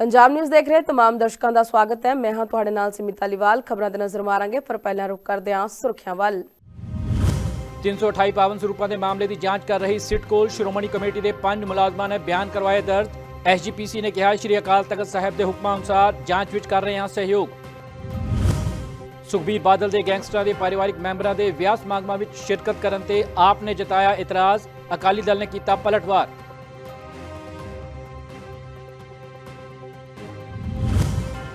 Punjab news ਦੇਖ ਰਹੇ तमाम ਦਰਸ਼ਕਾਂ ਦਾ ਸਵਾਗਤ ਹੈ ਮੈਂ ਹਾਂ ਤੁਹਾਡੇ ਨਾਲ ਸਿਮਿਤਾ ਲਿਵਾਲ ਖਬਰਾਂ ਤੇ ਨਜ਼ਰ ਮਾਰਾਂਗੇ ਪਰ ਪਹਿਲਾਂ ਰੁਕ ਕਰਦੇ ਹਾਂ ਸੁਰਖੀਆਂ ਵੱਲ 328 ਪਾਵਨ ਸਰੂਪਾਂ ਦੇ ਮਾਮਲੇ ਦੀ ਜਾਂਚ ਕਰ ਰਹੀ ਸਿੱਟ ਕੋਲ ਸ਼੍ਰੋਮਣੀ ਕਮੇਟੀ ਦੇ ਪੰਜ ਮੁਲਾਜ਼ਮਾਂ ਨੇ ਬਿਆਨ ਕਰਵਾਏ ਦਰਜ ਐਸਜੀਪੀਸੀ ਨੇ ਕਿਹਾ ਸ਼੍ਰੀ ਅਕਾਲ ਤਖਤ ਸਾਹਿਬ ਦੇ ਹੁਕਮਾਂ ਅਨੁਸਾਰ ਜਾਂਚ ਵਿੱਚ ਕਰ ਰਹੇ ਹਾਂ ਸਹਿਯੋਗ ਸੁਖਬੀਰ ਬਾਦਲ ਦੇ ਗੈਂਗਸਟਰਾਂ ਦੇ ਪਰਿਵਾਰਕ ਮੈਂਬਰਾਂ ਦੇ ਵਿਆਹ ਸਮਾਗਮਾਂ ਵਿੱਚ ਸ਼ਿਰਕਤ ਕਰਨ ਤੇ ਆਪ ਨੇ ਜਤਾਇਆ ਇਤਰਾਜ਼ ਅਕਾਲੀ ਦਲ ਨੇ ਕੀਤਾ ਪਲਟਵਾਰ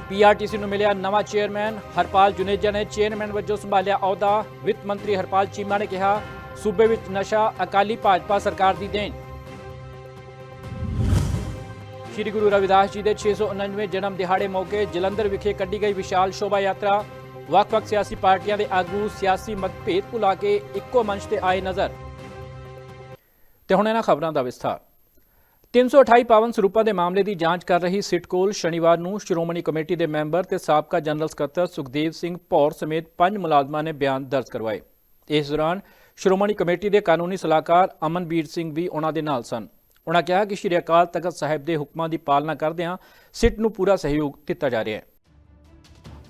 ਪੀਆਰਟੀਸੀ ਨੂੰ ਮਿਲਿਆ ਨਵਾਂ ਚੇਅਰਮੈਨ ਹਰਪਾਲ ਜੁਨੇਜਾ ਨੇ ਚੇਅਰਮੈਨ ਵਜੋਂ ਸੰਭਾਲਿਆ ਅਹੁਦਾ। ਵਿੱਤ ਮੰਤਰੀ ਹਰਪਾਲ ਚੀਮਾ ਨੇ ਕਿਹਾ, ਸੂਬੇ ਵਿੱਚ ਨਸ਼ਾ ਅਕਾਲੀ ਭਾਜਪਾ ਸਰਕਾਰ ਦੀ ਦੇਣ। ਸ਼੍ਰੀ ਗੁਰੂ ਰਵਿਦਾਸ ਜੀ ਦੇ 699 ਜਨਮ ਦਿਹਾੜੇ ਮੌਕੇ ਜਲੰਧਰ ਵਿਖੇ ਕੱਢੀ ਗਈ ਵਿਸ਼ਾਲ ਸ਼ੋਭਾ ਯਾਤਰਾ। ਵੱਖ-ਵੱਖ ਸਿਆਸੀ ਪਾਰਟੀਆਂ ਦੇ ਆਗੂ ਸਿਆਸੀ ਮਤਭੇਦ ਭੁਲਾ ਕੇ ਇੱਕੋ ਮੰਚ ਤੇ ਆਏ ਨਜ਼ਰ। ਤੇ ਹੁਣ ਇਹਨਾਂ ਖਬਰਾਂ ਦਾ ਵਿਸਥਾਰ। 328 ਪਾਵਨ ਸਰੂਪਾਂ ਦੇ ਮਾਮਲੇ ਦੀ ਜਾਂਚ ਕਰ ਰਹੀ ਸਿੱਟ ਕੋਲ ਸ਼ਨੀਵਾਰ ਨੂੰ ਸ਼੍ਰੋਮਣੀ ਕਮੇਟੀ ਦੇ ਮੈਂਬਰ ਤੇ ਸਾਬਕਾ ਜਨਰਲ ਸਕੱਤਰ ਸੁਖਦੇਵ ਸਿੰਘ ਭੌਰ ਸਮੇਤ ਪੰਜ ਮੁਲਾਜ਼ਮਾਂ ਨੇ ਬਿਆਨ ਦਰਜ ਕਰਵਾਏ। ਇਸ ਦੌਰਾਨ ਸ਼੍ਰੋਮਣੀ ਕਮੇਟੀ ਦੇ ਕਾਨੂੰਨੀ ਸਲਾਹਕਾਰ ਅਮਨਬੀਰ ਸਿੰਘ ਵੀ ਉਹਨਾਂ ਦੇ ਨਾਲ ਸਨ। ਉਹਨਾਂ ਕਿਹਾ ਕਿ ਸ਼੍ਰੀ ਅਕਾਲ ਤਖਤ ਸਾਹਿਬ ਦੇ ਹੁਕਮਾਂ ਦੀ ਪਾਲਣਾ ਕਰਦਿਆਂ ਸਿੱਟ ਨੂੰ ਪੂਰਾ ਸਹਿਯੋਗ ਦਿੱਤਾ ਜਾ ਰਿਹਾ ਹੈ।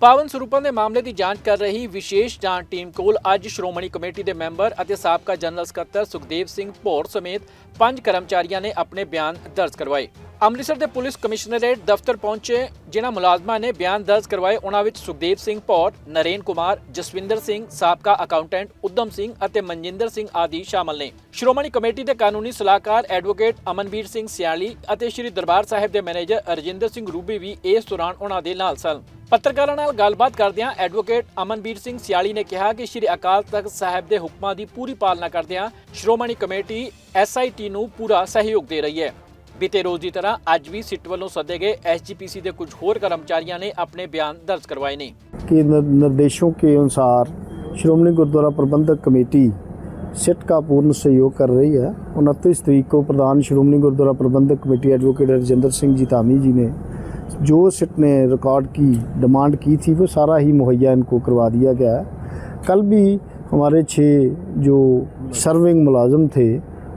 ਪਾਵਨ ਸਰੂਪਾਂ ਦੇ ਮਾਮਲੇ ਦੀ ਜਾਂਚ ਕਰ ਰਹੀ ਵਿਸ਼ੇਸ਼ ਜਾਂਚ ਟੀਮ ਕੋਲ ਅੱਜ ਸ਼੍ਰੋਮਣੀ ਕਮੇਟੀ ਦੇ ਮੈਂਬਰ ਅਤੇ ਸਾਬਕਾ ਜਨਰਲ ਸਕੱਤਰ ਸੁਖਦੇਵ ਸਿੰਘ ਭੋਰ ਸਮੇਤ ਪੰਜ ਕਰਮਚਾਰੀਆਂ ਨੇ ਆਪਣੇ ਬਿਆਨ ਦਰਜ ਕਰਵਾਏ। ਅੰਮ੍ਰਿਤਸਰ ਦੇ ਪੁਲਿਸ ਕਮਿਸ਼ਨਰੇਟ ਦਫ਼ਤਰ ਪਹੁੰਚੇ, ਜਿਨ੍ਹਾਂ ਮੁਲਾਜ਼ਮਾਂ ਨੇ ਬਿਆਨ ਦਰਜ ਕਰਵਾਏ ਉਹਨਾਂ ਵਿੱਚ ਸੁਖਦੇਵ ਸਿੰਘ ਭੌਰ, ਨਰੇਨ ਕੁਮਾਰ, ਜਸਵਿੰਦਰ ਸਿੰਘ, ਸਾਬਕਾ ਅਕਾਊਂਟੈਂਟ ਉਦਮ ਸਿੰਘ ਅਤੇ ਮਨਜਿੰਦਰ ਸਿੰਘ ਆਦਿ ਸ਼ਾਮਲ ਨੇ। ਸ਼੍ਰੋਮਣੀ ਕਮੇਟੀ ਦੇ ਕਾਨੂੰਨੀ ਸਲਾਹਕਾਰ ਐਡਵੋਕੇਟ ਅਮਨਵੀਰ ਸਿੰਘ ਸਿਆਲੀ ਅਤੇ ਸ੍ਰੀ ਦਰਬਾਰ ਸਾਹਿਬ ਦੇ ਮੈਨੇਜਰ ਅਰਜਿੰਦਰ ਸਿੰਘ ਰੂਬੀ ਵੀ ਇਸ ਦੌਰਾਨ ਉਹਨਾਂ ਦੇ ਨਾਲ ਸਨ। ਪੱਤਰਕਾਰਾਂ ਨਾਲ ਗੱਲਬਾਤ ਕਰਦਿਆਂ ਐਡਵੋਕੇਟ ਅਮਨਵੀਰ ਸਿੰਘ ਸਿਆਲੀ ਨੇ ਕਿਹਾ ਕਿ ਸ੍ਰੀ ਅਕਾਲ ਤਖਤ ਸਾਹਿਬ ਦੇ ਹੁਕਮਾਂ ਦੀ ਪੂਰੀ ਪਾਲਣਾ ਕਰਦਿਆਂ ਸ਼੍ਰੋਮਣੀ ਕਮੇਟੀ ਐਸਆਈਟੀ ਨੂੰ ਪੂਰਾ ਸਹਿਯੋਗ ਦੇ ਰਹੀ ਹੈ। ਬੀਤੇ ਰੋਜ਼ ਦੀ ਤਰ੍ਹਾਂ ਅੱਜ ਵੀ ਸਿੱਟ ਵੱਲੋਂ ਸੱਦੇ ਗਏ ਐਸਜੀਪੀਸੀ ਦੇ ਕੁਝ ਹੋਰ ਕਰਮਚਾਰੀਆਂ ਨੇ ਆਪਣੇ ਬਿਆਨ ਦਰਜ ਕਰਵਾਏ ਨੇ के निर- निर्देशों के अनुसार श्रोमणी गुरुद्वारा प्रबंधक कमेटी सिट का पूर्ण सहयोग कर रही है उनतीस तारीख को प्रधान श्रोमणी गुरुद्वारा प्रबंधक कमेटी एडवोकेट रजिंदर सिंह जी धामी जी ने जो सिट ने रिकॉर्ड की डिमांड की थी वो सारा ही मुहैया इनको करवा दिया गया है कल भी हमारे छः जो सर्विंग मुलाजम थे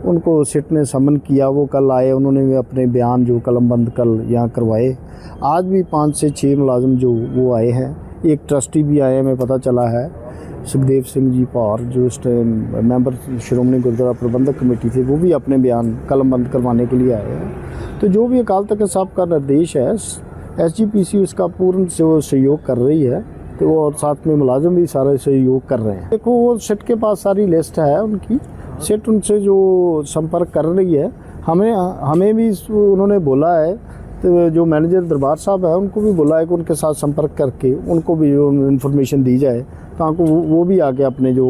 उनको सिट ने समन किया, वो कल आए, उन्होंने भी अपने बयान जो कलमबंद कल यहाँ करवाए। आज भी पाँच से छः मुलाजम जो वो आए हैं, एक ट्रस्टी भी आए हमें पता चला है। सुखदेव सिंह जी पौर जो इस टाइम मेंबर श्रोमणी गुरुद्वारा प्रबंधक कमेटी थे, वो भी अपने बयान कलमबंद करवाने के लिए आए हैं। तो जो भी अकाल तख्त साहब का निर्देश है, एस जी पी सी उसका पूर्ण से सहयोग कर रही है। तो और साथ में मुलाजम भी सारे सहयोग कर रहे हैं। देखो, वो सेट के पास सारी लिस्ट है उनकी। सेट उनसे जो संपर्क कर रही है, हमें हमें भी उन्होंने बोला है तो जो मैनेजर दरबार साहब है, उनको भी बोला है कि उनके साथ संपर्क करके उनको भी इन्फॉर्मेशन दी जाए, ताकि वो वो भी आके अपने जो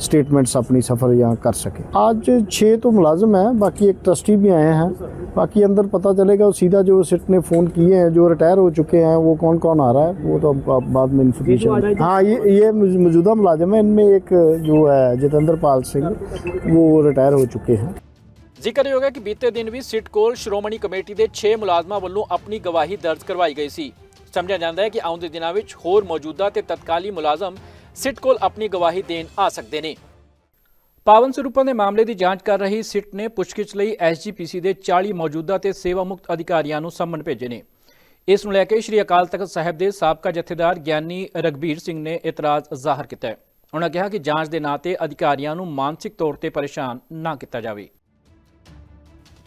स्टेटमेंट्स अपनी सफ़र यहाँ कर सके आज छः तो मुलाजिम हैं बाकी एक ट्रस्टी भी आए हैं बाकी अंदर पता चलेगा वो सीधा जो सिट ने फ़ोन किए हैं जो रिटायर हो चुके हैं वो कौन कौन आ रहा है वो तो अब- अब बाद में इन्फॉर्मेशन हाँ ये ये मौजू- मौजूदा मुलाजिम है इनमें एक जो है जितेंद्र पाल सिंह वो रिटायर हो चुके हैं ਜ਼ਿਕਰਯੋਗ ਹੈ ਕਿ ਬੀਤੇ ਦਿਨ ਵੀ ਸਿੱਟ ਕੋਲ ਸ਼੍ਰੋਮਣੀ ਕਮੇਟੀ ਦੇ 6 ਮੁਲਾਜ਼ਮਾਂ ਵੱਲੋਂ ਆਪਣੀ ਗਵਾਹੀ ਦਰਜ ਕਰਵਾਈ ਗਈ ਸੀ ਸਮਝਿਆ ਜਾਂਦਾ ਹੈ ਕਿ ਆਉਂਦੇ ਦਿਨਾਂ ਵਿੱਚ ਹੋਰ ਮੌਜੂਦਾ ਤੇ ਤਤਕਾਲੀ ਮੁਲਾਜ਼ਮ ਸਿੱਟ ਕੋਲ ਆਪਣੀ ਗਵਾਹੀ ਦੇਣ ਆ ਸਕਦੇ ਨੇ। ਪਾਵਨ ਸਰੂਪਾਂ ਦੇ ਮਾਮਲੇ ਦੀ ਜਾਂਚ ਕਰ ਰਹੀ ਸਿੱਟ ਨੇ ਪੁੱਛਗਿੱਛ ਲਈ ਐਸਜੀਪੀਸੀ ਦੇ 40 ਮੌਜੂਦਾ ਤੇ ਸੇਵਾ ਮੁਕਤ ਅਧਿਕਾਰੀਆਂ ਨੂੰ ਸੰਮਨ ਭੇਜੇ ਨੇ। ਇਸ ਨੂੰ ਲੈ ਕੇ ਸ਼੍ਰੀ ਅਕਾਲ ਤਖਤ ਸਾਹਿਬ ਦੇ ਸਾਬਕਾ ਜਥੇਦਾਰ ਗਿਆਨੀ ਰਗਬੀਰ ਸਿੰਘ ਨੇ ਇਤਰਾਜ਼ ਜ਼ਾਹਰ ਕੀਤਾ ਹੈ। ਉਹਨਾਂ ਕਿਹਾ ਕਿ ਜਾਂਚ ਦੇ ਨਾਂ ਤੇ ਅਧਿਕਾਰੀਆਂ ਨੂੰ ਮਾਨਸਿਕ ਤੌਰ ਤੇ ਪਰੇਸ਼ਾਨ ਨਾ ਕੀਤਾ ਜਾਵੇ।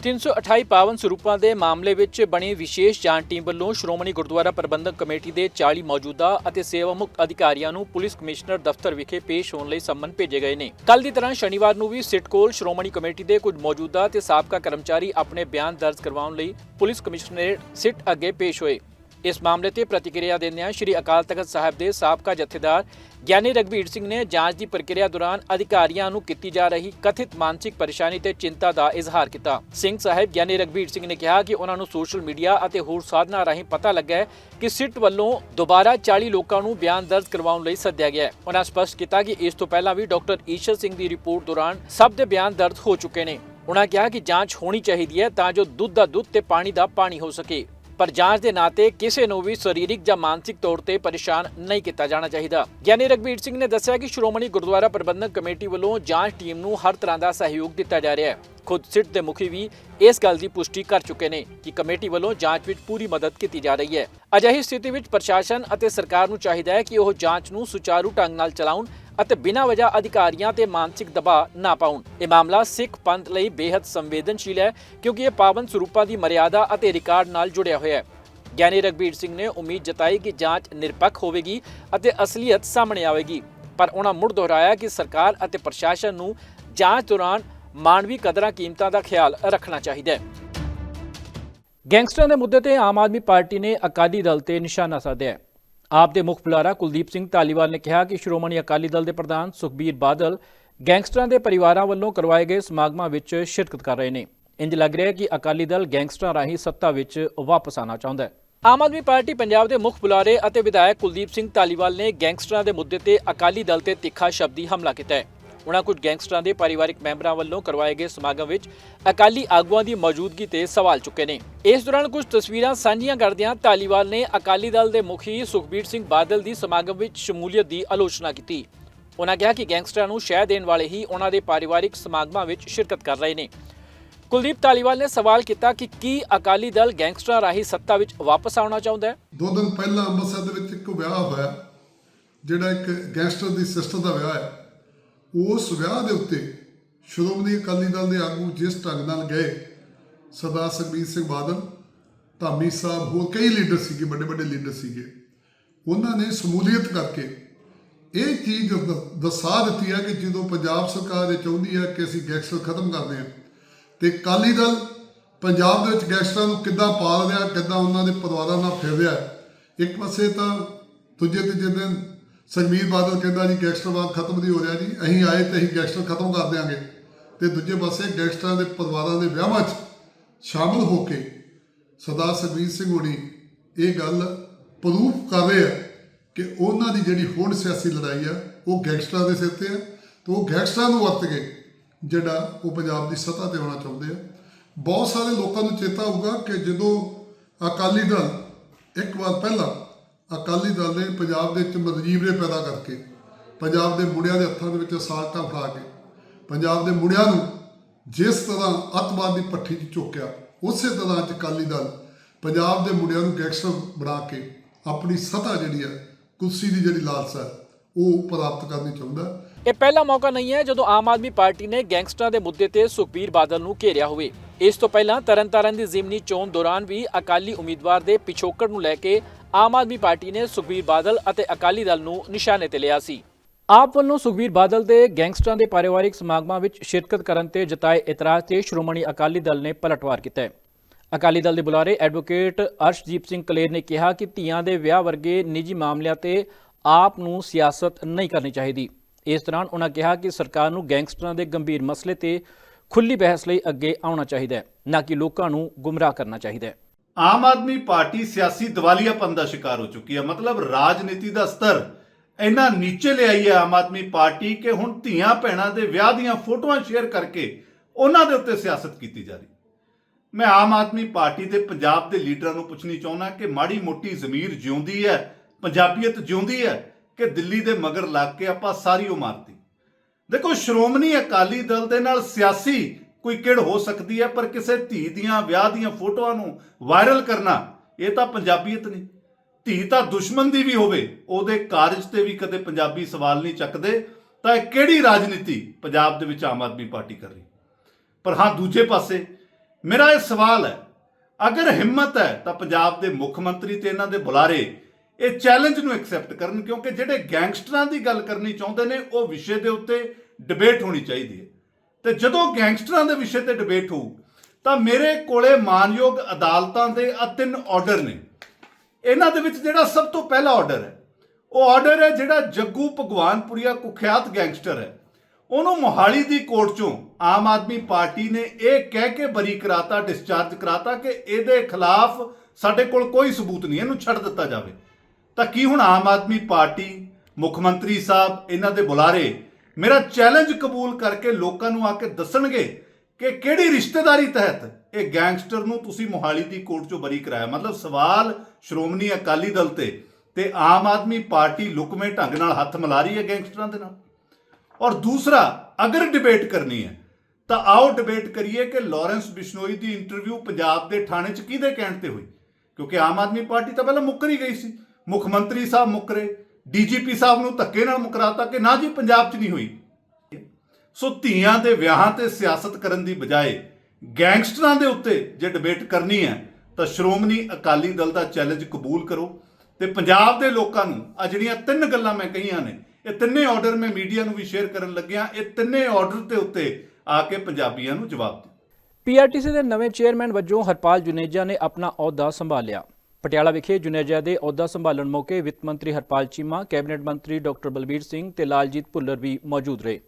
328 ਪਾਵਨ ਸਰੂਪਾਂ ਦੇ ਮਾਮਲੇ ਵਿੱਚ ਬਣੀ ਵਿਸ਼ੇਸ਼ ਜਾਂਚ ਟੀਮ ਵੱਲੋਂ ਸ਼੍ਰੋਮਣੀ ਗੁਰਦੁਆਰਾ ਪ੍ਰਬੰਧਕ ਕਮੇਟੀ ਦੇ 40 ਮੌਜੂਦਾ ਅਤੇ ਸੇਵਾ ਮੁਕਤ ਅਧਿਕਾਰੀਆਂ ਨੂੰ ਪੁਲਿਸ ਕਮਿਸ਼ਨਰ ਦਫ਼ਤਰ ਵਿਖੇ ਪੇਸ਼ ਹੋਣ ਲਈ ਸੰਮਨ ਭੇਜੇ ਗਏ ਨੇ। ਕੱਲ ਦੀ ਤਰ੍ਹਾਂ ਸ਼ਨੀਵਾਰ ਨੂੰ ਵੀ ਸਿੱਟ ਕੋਲ ਸ਼੍ਰੋਮਣੀ ਕਮੇਟੀ ਦੇ ਕੁਝ ਮੌਜੂਦਾ ਤੇ ਸਾਬਕਾ ਕਰਮਚਾਰੀ ਆਪਣੇ ਬਿਆਨ ਦਰਜ ਕਰਵਾਉਣ ਲਈ ਪੁਲਿਸ ਕਮਿਸ਼ਨਰੇਟ ਸਿੱਟ ਅੱਗੇ ਪੇਸ਼ ਹੋਏ। ਇਸ ਮਾਮਲੇ ਤੇ ਪ੍ਰਤੀਕਿਰਿਆ ਦਿੰਦਿਆਂ ਸ਼੍ਰੀ ਅਕਾਲ ਤਖਤ ਸਾਹਿਬ ਦੇ ਸਾਬਕਾ ਜਥੇਦਾਰ ਗਿਆਨੀ ਰਗਵੀਰ ਸਿੰਘ ਨੇ ਜਾਂਚ ਦੀ ਪ੍ਰਕਿਰਿਆ ਦੌਰਾਨ ਅਧਿਕਾਰੀਆਂ ਨੂੰ ਕੀਤੀ ਜਾ ਰਹੀ ਕਥਿਤ ਮਾਨਸਿਕ ਪਰੇਸ਼ਾਨੀ ਤੇ ਚਿੰਤਾ ਦਾ ਇਜ਼ਹਾਰ ਕੀਤਾ। ਸਿੰਘ ਸਾਹਿਬ ਗਿਆਨੀ ਰਗਵੀਰ ਸਿੰਘ ਨੇ ਕਿਹਾ ਕਿ ਉਹਨਾਂ ਨੂੰ ਸੋਸ਼ਲ ਮੀਡੀਆ ਅਤੇ ਹੋਰ ਸਾਧਨਾਂ ਰਾਹੀਂ ਪਤਾ ਲੱਗਾ ਕਿ ਸਿੱਟ ਵੱਲੋਂ ਦੁਬਾਰਾ 40 ਲੋਕਾਂ ਨੂੰ ਬਿਆਨ ਦਰਜ ਕਰਵਾਉਣ ਲਈ ਸੱਦਿਆ ਗਿਆ ਹੈ। ਉਹਨਾਂ ਸਪਸ਼ਟ ਕੀਤਾ ਕਿ ਇਸ ਤੋਂ ਪਹਿਲਾਂ ਵੀ ਡਾਕਟਰ ਈਸ਼ਰ ਸਿੰਘ ਦੀ ਰਿਪੋਰਟ ਦੌਰਾਨ ਸਭ ਦੇ ਬਿਆਨ ਦਰਜ ਹੋ ਚੁੱਕੇ ਨੇ। ਉਹਨਾਂ ਕਿਹਾ ਕਿ ਜਾਂਚ ਹੋਣੀ ਚਾਹੀਦੀ ਹੈ ਤਾਂ ਜੋ ਦੁੱਧ ਦਾ ਦੁੱਧ ਤੇ ਪਾਣੀ ਦਾ ਪਾਣੀ ਹੋ ਸਕੇ। ਪਰ ਜਾਂਚ ਦੇ ਨਾਂ ਕਿਸੇ ਨੂੰ ਵੀ ਸਰੀਰਕ ਜਾਂ ਮਾਨਸਿਕ ਤੌਰ ਤੇ ਪਰੇਸ਼ਾਨ ਨਹੀਂ ਕੀਤਾ ਜਾਣਾ ਚਾਹੀਦਾ। ਗਿਆਨੀ ਰਗਵੀਰ ਸਿੰਘ ਨੇ ਦੱਸਿਆ ਕਿ ਸ਼੍ਰੋਮਣੀ ਗੁਰਦੁਆਰਾ ਪ੍ਰਬੰਧਕ ਕਮੇਟੀ ਵੱਲੋਂ ਜਾਂਚ ਟੀਮ ਨੂੰ ਹਰ ਤਰ੍ਹਾਂ ਦਾ ਸਹਿਯੋਗ ਦਿੱਤਾ ਜਾ ਰਿਹਾ ਹੈ। ਖੁਦ ਸਿੱਟ ਦੇ ਮੁਖੀ ਵੀ ਇਸ ਗੱਲ ਦੀ ਪੁਸ਼ਟੀ ਕਰ ਚੁੱਕੇ ਨੇ ਕਿ ਕਮੇਟੀ ਵੱਲੋਂ ਜਾਂਚ ਵਿੱਚ ਪੂਰੀ ਮਦਦ ਕੀਤੀ ਜਾ ਰਹੀ ਹੈ। ਅਜਿਹੀ ਸਥਿਤੀ ਵਿੱਚ ਪ੍ਰਸ਼ਾਸਨ ਅਤੇ ਸਰਕਾਰ ਨੂੰ ਚਾਹੀਦਾ ਹੈ ਕਿ ਉਹ ਜਾਂਚ ਨੂੰ ਸੁਚਾਰੂ ਢੰਗ ਨਾਲ ਚਲਾਉਣ ਅਤੇ ਬਿਨਾਂ ਵਜ੍ਹਾ ਅਧਿਕਾਰੀਆਂ ਤੇ ਮਾਨਸਿਕ ਦਬਾਅ ਨਾ ਪਾਉਣ। ਇਹ ਮਾਮਲਾ ਸਿੱਖ ਪੰਥ ਲਈ ਬੇहद ਸੰਵੇਦਨਸ਼ੀਲ ਹੈ, ਕਿਉਂਕਿ ਇਹ ਪਾਵਨ ਸਰੂਪਾਂ ਦੀ ਮਰਿਆਦਾ ਅਤੇ ਰਿਕਾਰਡ ਨਾਲ ਜੁੜਿਆ ਹੋਇਆ ਹੈ। ਗਿਆਨੀ ਰਗਬੀਰ ਸਿੰਘ ਨੇ ਉਮੀਦ ਜਤਾਈ ਕਿ ਜਾਂਚ ਨਿਰਪੱਖ ਹੋਵੇਗੀ ਅਤੇ ਅਸਲੀਅਤ ਸਾਹਮਣੇ ਆਵੇਗੀ। ਪਰ ਉਹਨਾਂ ਮੁੜ ਦੁਹਰਾਇਆ ਕਿ ਸਰਕਾਰ ਅਤੇ ਪ੍ਰਸ਼ਾਸਨ ਨੂੰ ਜਾਂਚ ਦੌਰਾਨ ਮਾਨਵੀ ਕਦਰਾਂ ਕੀਮਤਾਂ ਦਾ ਖਿਆਲ ਰੱਖਣਾ ਚਾਹੀਦਾ ਹੈ। ਗੈਂਗਸਟਰਾਂ ਦੇ ਮੁੱਦੇ ਤੇ ਆਮ ਆਦਮੀ ਪਾਰਟੀ ਨੇ ਅਕਾਲੀ ਦਲ ਤੇ ਨਿਸ਼ਾਨਾ ਸਾਧਿਆ ਆਪ ਦੇ ਮੁਖ ਬੁਲਾਰਾ ਕੁਲਦੀਪ ਸਿੰਘ ਧਾਲੀਵਾਲ ਨੇ ਕਿਹਾ ਕਿ ਸ਼੍ਰੋਮਣੀ ਅਕਾਲੀ ਦਲ ਦੇ ਪ੍ਰਧਾਨ ਸੁਖਬੀਰ ਬਾਦਲ ਗੈਂਗਸਟਰਾਂ ਦੇ ਪਰਿਵਾਰਾਂ ਵੱਲੋਂ ਕਰਵਾਏ ਗਏ ਸਮਾਗਮਾਂ ਵਿੱਚ ਸ਼ਿਰਕਤ ਕਰ ਰਹੇ ਨੇ। ਇੰਜ ਲੱਗ ਰਿਹਾ ਹੈ ਕਿ ਅਕਾਲੀ ਦਲ ਗੈਂਗਸਟਰਾਂ ਰਾਹੀਂ ਸੱਤਾ ਵਿੱਚ ਵਾਪਸ ਆਉਣਾ ਚਾਹੁੰਦਾ ਹੈ। ਆਮ ਆਦਮੀ ਪਾਰਟੀ ਪੰਜਾਬ ਦੇ ਮੁਖ ਬੁਲਾਰੇ ਅਤੇ ਵਿਧਾਇਕ ਕੁਲਦੀਪ ਸਿੰਘ ਧਾਲੀਵਾਲ ਨੇ ਗੈਂਗਸਟਰਾਂ ਦੇ ਮੁੱਦੇ ਤੇ ਅਕਾਲੀ ਦਲ ਤੇ ਤਿੱਖਾ ਸ਼ਬਦੀ ਹਮਲਾ ਕੀਤਾ ਹੈ। ਉਨ੍ਹਾਂ ਕੁਝ ਗੈਂਗਸਟਰਾਂ ਦੇ ਪਰਿਵਾਰਕ ਮੈਂਬਰਾਂ ਵੱਲੋਂ ਕਰਵਾਏ ਗਏ ਸਮਾਗਮ ਵਿੱਚ ਅਕਾਲੀ ਆਗੂਆਂ ਦੀ ਮੌਜੂਦਗੀ ਤੇ ਸਵਾਲ ਚੁੱਕੇ ਨੇ। ਇਸ ਦੌਰਾਨ ਕੁਝ ਤਸਵੀਰਾਂ ਸਾਂਝੀਆਂ ਕਰਦਿਆਂ ਧਾਲੀਵਾਲ ਨੇ ਅਕਾਲੀ ਦਲ ਦੇ ਮੁਖੀ ਸੁਖਬੀਰ ਸਿੰਘ ਬਾਦਲ ਦੀ ਸਮਾਗਮ ਵਿੱਚ ਸ਼ਮੂਲੀਅਤ ਦੀ ਆਲੋਚਨਾ ਕੀਤੀ। ਉਨ੍ਹਾਂ ਕਿਹਾ ਕਿ ਗੈਂਗਸਟਰਾਂ ਨੂੰ ਸ਼ਹਿ ਦੇਣ ਵਾਲੇ ਹੀ ਉਹਨਾਂ ਦੇ ਪਰਿਵਾਰਕ ਸਮਾਗਮਾਂ ਵਿੱਚ ਸ਼ਿਰਕਤ ਕਰ ਰਹੇ ਨੇ। ਕੁਲਦੀਪ ਧਾਲੀਵਾਲ ਨੇ ਸਵਾਲ ਕੀਤਾ ਕਿ ਕੀ ਅਕਾਲੀ ਦਲ ਗੈਂਗਸਟਰਾਂ ਰਾਹੀਂ ਸੱਤਾ ਵਿੱਚ ਵਾਪਸ ਆਉਣਾ ਚਾਹੁੰਦਾ ਹੈ? ਦੋ ਦਿਨ ਪਹਿਲਾਂ ਅੰਮ੍ਰਿਤਸਰ ਦੇ ਵਿੱਚ ਇੱਕ ਵਿਆਹ ਹੋਇਆ, ਜਿਹੜਾ ਇੱਕ ਗੈਂਗਸਟਰ ਦੀ ਸਿਸਟਰ ਦਾ ਵਿਆਹ ਹੈ। ਉਸ ਵਿਆਹ ਦੇ ਉੱਤੇ ਸ਼੍ਰੋਮਣੀ ਅਕਾਲੀ ਦਲ ਦੇ ਆਗੂ ਜਿਸ ਢੰਗ ਨਾਲ ਗਏ, ਸਰਦਾਰ ਸੁਖਬੀਰ ਸਿੰਘ ਬਾਦਲ, ਧਾਮੀ ਸਾਹਿਬ, ਹੋਰ ਕਈ ਲੀਡਰ ਸੀਗੇ, ਵੱਡੇ ਵੱਡੇ ਲੀਡਰ ਸੀਗੇ। ਉਹਨਾਂ ਨੇ ਸਮੂਲੀਅਤ ਕਰਕੇ ਇਹ ਚੀਜ਼ ਦ- ਦਰਸਾ ਦਿੱਤੀ ਹੈ ਕਿ ਜਦੋਂ ਪੰਜਾਬ ਸਰਕਾਰ ਇਹ ਚਾਹੁੰਦੀ ਹੈ ਕਿ ਅਸੀਂ ਗੈਂਗਸਟਰ ਖਤਮ ਕਰਦੇ ਹਾਂ ਤੇ ਅਕਾਲੀ ਦਲ ਪੰਜਾਬ ਦੇ ਵਿੱਚ ਗੈਂਗਸਟਰਾਂ ਨੂੰ ਕਿੱਦਾਂ ਪਾਲ ਰਿਹਾ, ਕਿੱਦਾਂ ਉਹਨਾਂ ਦੇ ਪਰਿਵਾਰਾਂ ਨਾਲ ਫਿਰ ਰਿਹਾ, ਇੱਕ ਪਾਸੇ ਤਾਂ ਦੂਜੇ ਤੀਜੇ ਦਿਨ ਸੁਖਬੀਰ ਬਾਦਲ ਕਹਿੰਦਾ ਜੀ ਗੈਂਗਸਟਰਵਾਦ ਖਤਮ ਨਹੀਂ ਹੋ ਰਿਹਾ ਜੀ। ਅਸੀਂ ਆਏ ਤੇ ਅਸੀਂ ਗੈਂਗਸਟਰ ਖਤਮ ਕਰ ਦਿਆਂਗੇ। ਤੇ ਦੂਜੇ ਪਾਸੇ ਗੈਂਗਸਟਰਾਂ ਦੇ ਪਰਿਵਾਰਾਂ ਦੇ ਵਿਆਹਾਂ 'ਚ ਸ਼ਾਮਲ ਹੋ ਕੇ ਸਰਦਾਰ ਸੁਖਬੀਰ ਸਿੰਘ ਹੋਣੀ ਇਹ ਗੱਲ ਪ੍ਰੂਫ ਕਰ ਰਹੇ ਆ ਕਿ ਉਹਨਾਂ ਦੀ ਜਿਹੜੀ ਹੁਣ ਸਿਆਸੀ ਲੜਾਈ ਆ, ਉਹ ਗੈਂਗਸਟਰਾਂ ਦੇ ਸਿਰ ਤੇ ਆ ਤੇ ਉਹ ਗੈਂਗਸਟਰਾਂ ਨੂੰ ਵਰਤ ਕੇ ਜਿਹੜਾ ਉਹ ਪੰਜਾਬ ਦੀ ਸੱਤਾ ਤੇ ਆਉਣਾ ਚਾਹੁੰਦੇ ਆ। ਬਹੁਤ ਸਾਰੇ ਲੋਕਾਂ ਨੂੰ ਚੇਤਾ ਹੋਊਗਾ ਕਿ ਜਦੋਂ ਅਕਾਲੀ ਦਲ ਇੱਕ ਵਾਰ ਪਹਿਲਾਂ ਅਕਾਲੀ ਦਲ ਨੇ ਪੰਜਾਬ ਦੇ ਵਿੱਚ ਮਜੀਬਰੇ ਪੈਦਾ ਕਰਕੇ ਪੰਜਾਬ ਦੇ ਮੁੰਡਿਆਂ ਦੇ ਹੱਥਾਂ ਦੇ ਵਿੱਚ ਅਸਾਲਟਾਂ ਫੜਾ ਕੇ ਪੰਜਾਬ ਦੇ ਮੁੰਡਿਆਂ ਨੂੰ ਜਿਸ ਤਰ੍ਹਾਂ ਅੱਤਵਾਦ ਦੀ ਪੱਠੀ 'ਚ ਚੁੱਕਿਆ ਉਸੇ ਤਰ੍ਹਾਂ ਅੱਜ ਅਕਾਲੀ ਦਲ ਪੰਜਾਬ ਦੇ ਮੁੰਡਿਆਂ ਨੂੰ ਗੈਂਗਸਟਰ ਬਣਾ ਕੇ ਆਪਣੀ ਸੱਤਾ ਜਿਹੜੀ ਹੈ ਕੁਰਸੀ ਦੀ ਜਿਹੜੀ ਲਾਲਸਾ ਹੈ, ਉਹ ਪ੍ਰਾਪਤ ਕਰਨੀ ਚਾਹੁੰਦਾ ਇਹ ਪਹਿਲਾ ਮੌਕਾ ਨਹੀਂ ਹੈ ਜਦੋਂ ਆਮ ਆਦਮੀ ਪਾਰਟੀ ਨੇ ਗੈਂਗਸਟਰਾਂ ਦੇ ਮੁੱਦੇ ਤੇ ਸੁਖਬੀਰ ਬਾਦਲ ਨੂੰ ਘੇਰਿਆ ਹੋਵੇ। ਇਸ ਤੋਂ ਪਹਿਲਾਂ ਤਰਨਤਾਰਨ ਦੀ ਜ਼ਿਮਨੀ ਚੋਣ ਦੌਰਾਨ ਵੀ ਅਕਾਲੀ ਉਮੀਦਵਾਰ ਦੇ ਪਿਛੋਕੜ ਨੂੰ ਲੈ ਕੇ ਆਮ ਆਦਮੀ ਪਾਰਟੀ ਨੇ ਸੁਖਬੀਰ ਬਾਦਲ ਅਤੇ ਅਕਾਲੀ ਦਲ ਨੂੰ ਨਿਸ਼ਾਨੇ ਤੇ ਲਿਆ ਸੀ। ਆਪ ਵੱਲੋਂ ਸੁਖਬੀਰ ਬਾਦਲ ਦੇ ਗੈਂਗਸਟਰਾਂ ਦੇ ਪਰਿਵਾਰਿਕ ਸਮਾਗਮਾਂ ਵਿੱਚ ਸ਼ਿਰਕਤ ਕਰਨ ਤੇ ਜਤਾਏ ਇਤਰਾਜ਼ ਤੇ ਸ਼੍ਰੋਮਣੀ ਅਕਾਲੀ ਦਲ ਨੇ ਪਲਟਵਾਰ ਕੀਤਾ ਹੈ। ਅਕਾਲੀ ਦਲ ਦੇ ਬੁਲਾਰੇ ਐਡਵੋਕੇਟ ਅਰਸ਼ਦੀਪ ਸਿੰਘ ਕਲੇਰ ਨੇ ਕਿਹਾ ਕਿ ਧੀਆਂ ਦੇ ਵਿਆਹ ਵਰਗੇ ਨਿੱਜੀ ਮਾਮਲਿਆਂ ਤੇ ਆਪ ਨੂੰ ਸਿਆਸਤ ਨਹੀਂ ਕਰਨੀ ਚਾਹੀਦੀ। ਇਸ ਦੌਰਾਨ ਉਹਨਾਂ ਕਿਹਾ ਕਿ ਸਰਕਾਰ ਨੂੰ ਗੈਂਗਸਟਰਾਂ ਦੇ ਗੰਭੀਰ ਮਸਲੇ ਤੇ ਖੁੱਲੀ ਬਹਿਸ ਲਈ ਅੱਗੇ ਆਉਣਾ ਚਾਹੀਦਾ ਹੈ, ਨਾ ਕਿ ਲੋਕਾਂ ਨੂੰ ਗੁੰਮਰਾਹ ਕਰਨਾ ਚਾਹੀਦਾ ਹੈ। ਆਮ ਆਦਮੀ ਪਾਰਟੀ ਸਿਆਸੀ ਦਿਵਾਲੀਆਪਨ ਦਾ ਸ਼ਿਕਾਰ ਹੋ ਚੁੱਕੀ ਹੈ। ਮਤਲਬ ਰਾਜਨੀਤੀ ਦਾ ਸਤਰ ਇੰਨਾ ਨੀਚੇ ਲਿਆਈ ਹੈ ਆਮ ਆਦਮੀ ਪਾਰਟੀ ਕਿ ਹੁਣ ਧੀਆਂ ਭੈਣਾਂ ਦੇ ਵਿਆਹ ਦੀਆਂ ਫੋਟੋਆਂ ਸ਼ੇਅਰ ਕਰਕੇ ਉਹਨਾਂ ਦੇ ਉੱਤੇ ਸਿਆਸਤ ਕੀਤੀ ਜਾ ਰਹੀ। ਮੈਂ ਆਮ ਆਦਮੀ ਪਾਰਟੀ ਦੇ ਪੰਜਾਬ ਦੇ ਲੀਡਰਾਂ ਨੂੰ ਪੁੱਛਣੀ ਚਾਹੁੰਦਾ ਕਿ ਮਾੜੀ ਮੋਟੀ ਜ਼ਮੀਰ ਜਿਉਂਦੀ ਹੈ, ਪੰਜਾਬੀਅਤ ਜਿਉਂਦੀ ਹੈ ਕਿ ਦਿੱਲੀ ਦੇ ਮਗਰ ਲੱਗ ਕੇ ਆਪਾਂ ਸਾਰੀ ਉਹ ਮਾਰਤੀ ਦੇਖੋ, ਸ਼੍ਰੋਮਣੀ ਅਕਾਲੀ ਦਲ ਦੇ ਨਾਲ ਸਿਆਸੀ ਕੋਈ ਕਿੜ ਹੋ ਸਕਦੀ ਹੈ, ਪਰ ਕਿਸੇ ਧੀ ਦੀਆਂ, ਵਿਆਹ ਦੀਆਂ ਫੋਟੋਆਂ ਨੂੰ ਵਾਇਰਲ ਕਰਨਾ, ਇਹ ਤਾਂ ਪੰਜਾਬੀਅਤ ਨਹੀਂ ਧੀ ਤਾਂ ਦੁਸ਼ਮਣ ਦੀ ਵੀ ਹੋਵੇ, ਉਹਦੇ ਕਾਰਜ ਤੇ ਵੀ ਕਦੇ ਪੰਜਾਬੀ ਸਵਾਲ ਨਹੀਂ ਚੱਕਦੇ, ਤਾਂ ਇਹ ਕਿਹੜੀ ਰਾਜਨੀਤੀ ਪੰਜਾਬ ਦੇ ਵਿੱਚ ਆਮ ਆਦਮੀ ਪਾਰਟੀ ਕਰ ਰਹੀ? ਪਰ ਹਾਂ, ਦੂਜੇ ਪਾਸੇ, ਮੇਰਾ ਇਹ ਸਵਾਲ ਹੈ, ਅਗਰ ਹਿੰਮਤ ਹੈ, ਤਾਂ ਪੰਜਾਬ ਦੇ ਮੁੱਖ ਮੰਤਰੀ ਤੇ ਇਹਨਾਂ ਦੇ ਬੁਲਾਰੇ ਇਹ ਚੈਲੰਜ ਨੂੰ ਐਕਸੈਪਟ ਕਰਨ, ਕਿਉਂਕਿ ਜਿਹੜੇ ਗੈਂਗਸਟਰਾਂ ਦੀ ਗੱਲ ਕਰਨੀ ਚਾਹੁੰਦੇ ਨੇ, ਉਹ ਵਿਸ਼ੇ ਦੇ ਉੱਤੇ ਡਿਬੇਟ ਹੋਣੀ ਚਾਹੀਦੀ ਹੈ। ਤੇ ਜਦੋਂ ਗੈਂਗਸਟਰਾਂ ਦੇ ਵਿਸ਼ੇ ਤੇ ਡਿਬੇਟ ਹੋਊ, ਤਾਂ ਮੇਰੇ ਕੋਲੇ ਮਾਨਯੋਗ ਅਦਾਲਤਾਂ ਦੇ ਆ ਤਿੰਨ ਆਰਡਰ ਨੇ। ਇਹਨਾਂ ਦੇ ਵਿੱਚ ਜਿਹੜਾ ਸਭ ਤੋਂ ਪਹਿਲਾ ਆਰਡਰ ਹੈ, ਉਹ ਆਰਡਰ ਹੈ ਜਿਹੜਾ ਜੱਗੂ ਭਗਵਾਨਪੁਰੀਆ ਕੁਖਿਆਤ ਗੈਂਗਸਟਰ ਹੈ। ਉਹਨੂੰ ਮੋਹਾਲੀ ਦੀ ਕੋਰਟ ਚੋਂ ਆਮ ਆਦਮੀ ਪਾਰਟੀ ਨੇ ਇਹ ਕਹਿ ਕੇ ਬਰੀ ਕਰਾਤਾ ਡਿਸਚਾਰਜ ਕਰਾਤਾ ਕਿ ਇਹਦੇ ਖਿਲਾਫ ਸਾਡੇ ਕੋਲ ਕੋਈ ਸਬੂਤ ਨਹੀਂ, ਇਹਨੂੰ ਛੱਡ ਦਿੱਤਾ ਜਾਵੇ। ਤਾਂ ਕੀ ਹੁਣ ਆਮ ਆਦਮੀ ਪਾਰਟੀ, ਮੁੱਖ ਮੰਤਰੀ ਸਾਹਿਬ, ਇਹਨਾਂ ਦੇ ਬੁਲਾਰੇ ਮੇਰਾ ਚੈਲੰਜ ਕਬੂਲ ਕਰਕੇ ਲੋਕਾਂ ਨੂੰ ਆ ਕੇ ਦੱਸਣਗੇ ਕਿ ਕਿਹੜੀ ਰਿਸ਼ਤੇਦਾਰੀ ਤਹਿਤ ਇਹ ਗੈਂਗਸਟਰ ਨੂੰ ਤੁਸੀਂ ਮੋਹਾਲੀ ਦੀ ਕੋਰਟ 'ਚੋਂ ਬਰੀ ਕਰਾਇਆ। ਮਤਲਬ ਸਵਾਲ ਸ਼੍ਰੋਮਣੀ ਅਕਾਲੀ ਦਲ ਤੇ ਤੇ ਆਮ ਆਦਮੀ ਪਾਰਟੀ ਲੁਕਵੇਂ ਢੰਗ ਨਾਲ ਹੱਥ ਮਿਲਾ ਰਹੀ ਹੈ ਗੈਂਗਸਟਰਾਂ ਦੇ ਨਾਲ। ਔਰ ਦੂਸਰਾ, ਅਗਰ ਡਿਬੇਟ ਕਰਨੀ ਹੈ, ਤਾਂ ਆਓ ਡਿਬੇਟ ਕਰੀਏ ਕਿ ਲਾਰੈਂਸ ਬਿਸ਼ਨੋਈ ਦੀ ਇੰਟਰਵਿਊ ਪੰਜਾਬ ਦੇ ਥਾਣੇ 'ਚ ਕਿਹਦੇ ਕਹਿਣ ਤੇ ਹੋਈ? ਕਿਉਂਕਿ ਆਮ ਆਦਮੀ ਪਾਰਟੀ ਤਾਂ ਪਹਿਲਾਂ ਮੁੱਕਰ ਹੀ ਗਈ ਸੀ। ਮੁੱਖ ਮੰਤਰੀ ਸਾਹਿਬ ਮੁੱਕਰੇ ਡੀਜੀਪੀ ਸਾਹਿਬ ਨੂੰ ਧੱਕੇ ਨਾਲ ਮੁਕਰਾਤਾ ਕਿ ਨਾ ਜੀ, ਪੰਜਾਬ 'ਚ ਨਹੀਂ ਹੋਈ। ਸੋ ਧੀਆਂ ਦੇ ਵਿਆਹਾਂ ਤੇ ਸਿਆਸਤ ਕਰਨ ਦੀ ਬਜਾਏ ਗੈਂਗਸਟਰਾਂ ਦੇ ਉੱਤੇ ਜੇ ਡਿਬੇਟ ਕਰਨੀ ਹੈ, ਤਾਂ ਸ਼੍ਰੋਮਣੀ ਅਕਾਲੀ ਦਲ ਦਾ ਚੈਲੰਜ ਕਬੂਲ ਕਰੋ ਤੇ ਪੰਜਾਬ ਦੇ ਲੋਕਾਂ ਨੂੰ ਆ ਜਿਹੜੀਆਂ ਤਿੰਨ ਗੱਲਾਂ ਮੈਂ ਕਹੀਆਂ ਨੇ, ਇਹ ਤਿੰਨੇ ਆਰਡਰ ਮੈਂ ਮੀਡੀਆ ਨੂੰ ਵੀ ਸ਼ੇਅਰ ਕਰਨ ਲੱਗਿਆ, ਇਹ ਤਿੰਨੇ ਆਰਡਰ ਦੇ ਉੱਤੇ ਆ ਕੇ ਪੰਜਾਬੀਆਂ ਨੂੰ ਜਵਾਬ ਦਿਓ। ਪੀਆਰਟੀਸੀ ਦੇ ਨਵੇਂ ਚੇਅਰਮੈਨ ਵਜੋਂ ਹਰਪਾਲ ਜੁਨੇਜਾ ਨੇ ਆਪਣਾ ਅਹੁਦਾ ਸੰਭਾਲਿਆ। ਪਟਿਆਲਾ ਵਿਖੇ ਜੁਨੇਜਾ ਦੇ ਅਹੁਦਾ ਸੰਭਾਲਣ ਮੌਕੇ ਵਿੱਤ ਮੰਤਰੀ ਹਰਪਾਲ ਚੀਮਾ, ਕੈਬਨਿਟ ਮੰਤਰੀ ਡਾਕਟਰ ਬਲਬੀਰ ਸਿੰਘ ਤੇ ਲਾਲਜੀਤ ਭੁੱਲਰ ਵੀ ਮੌਜੂਦ ਰਹੇ।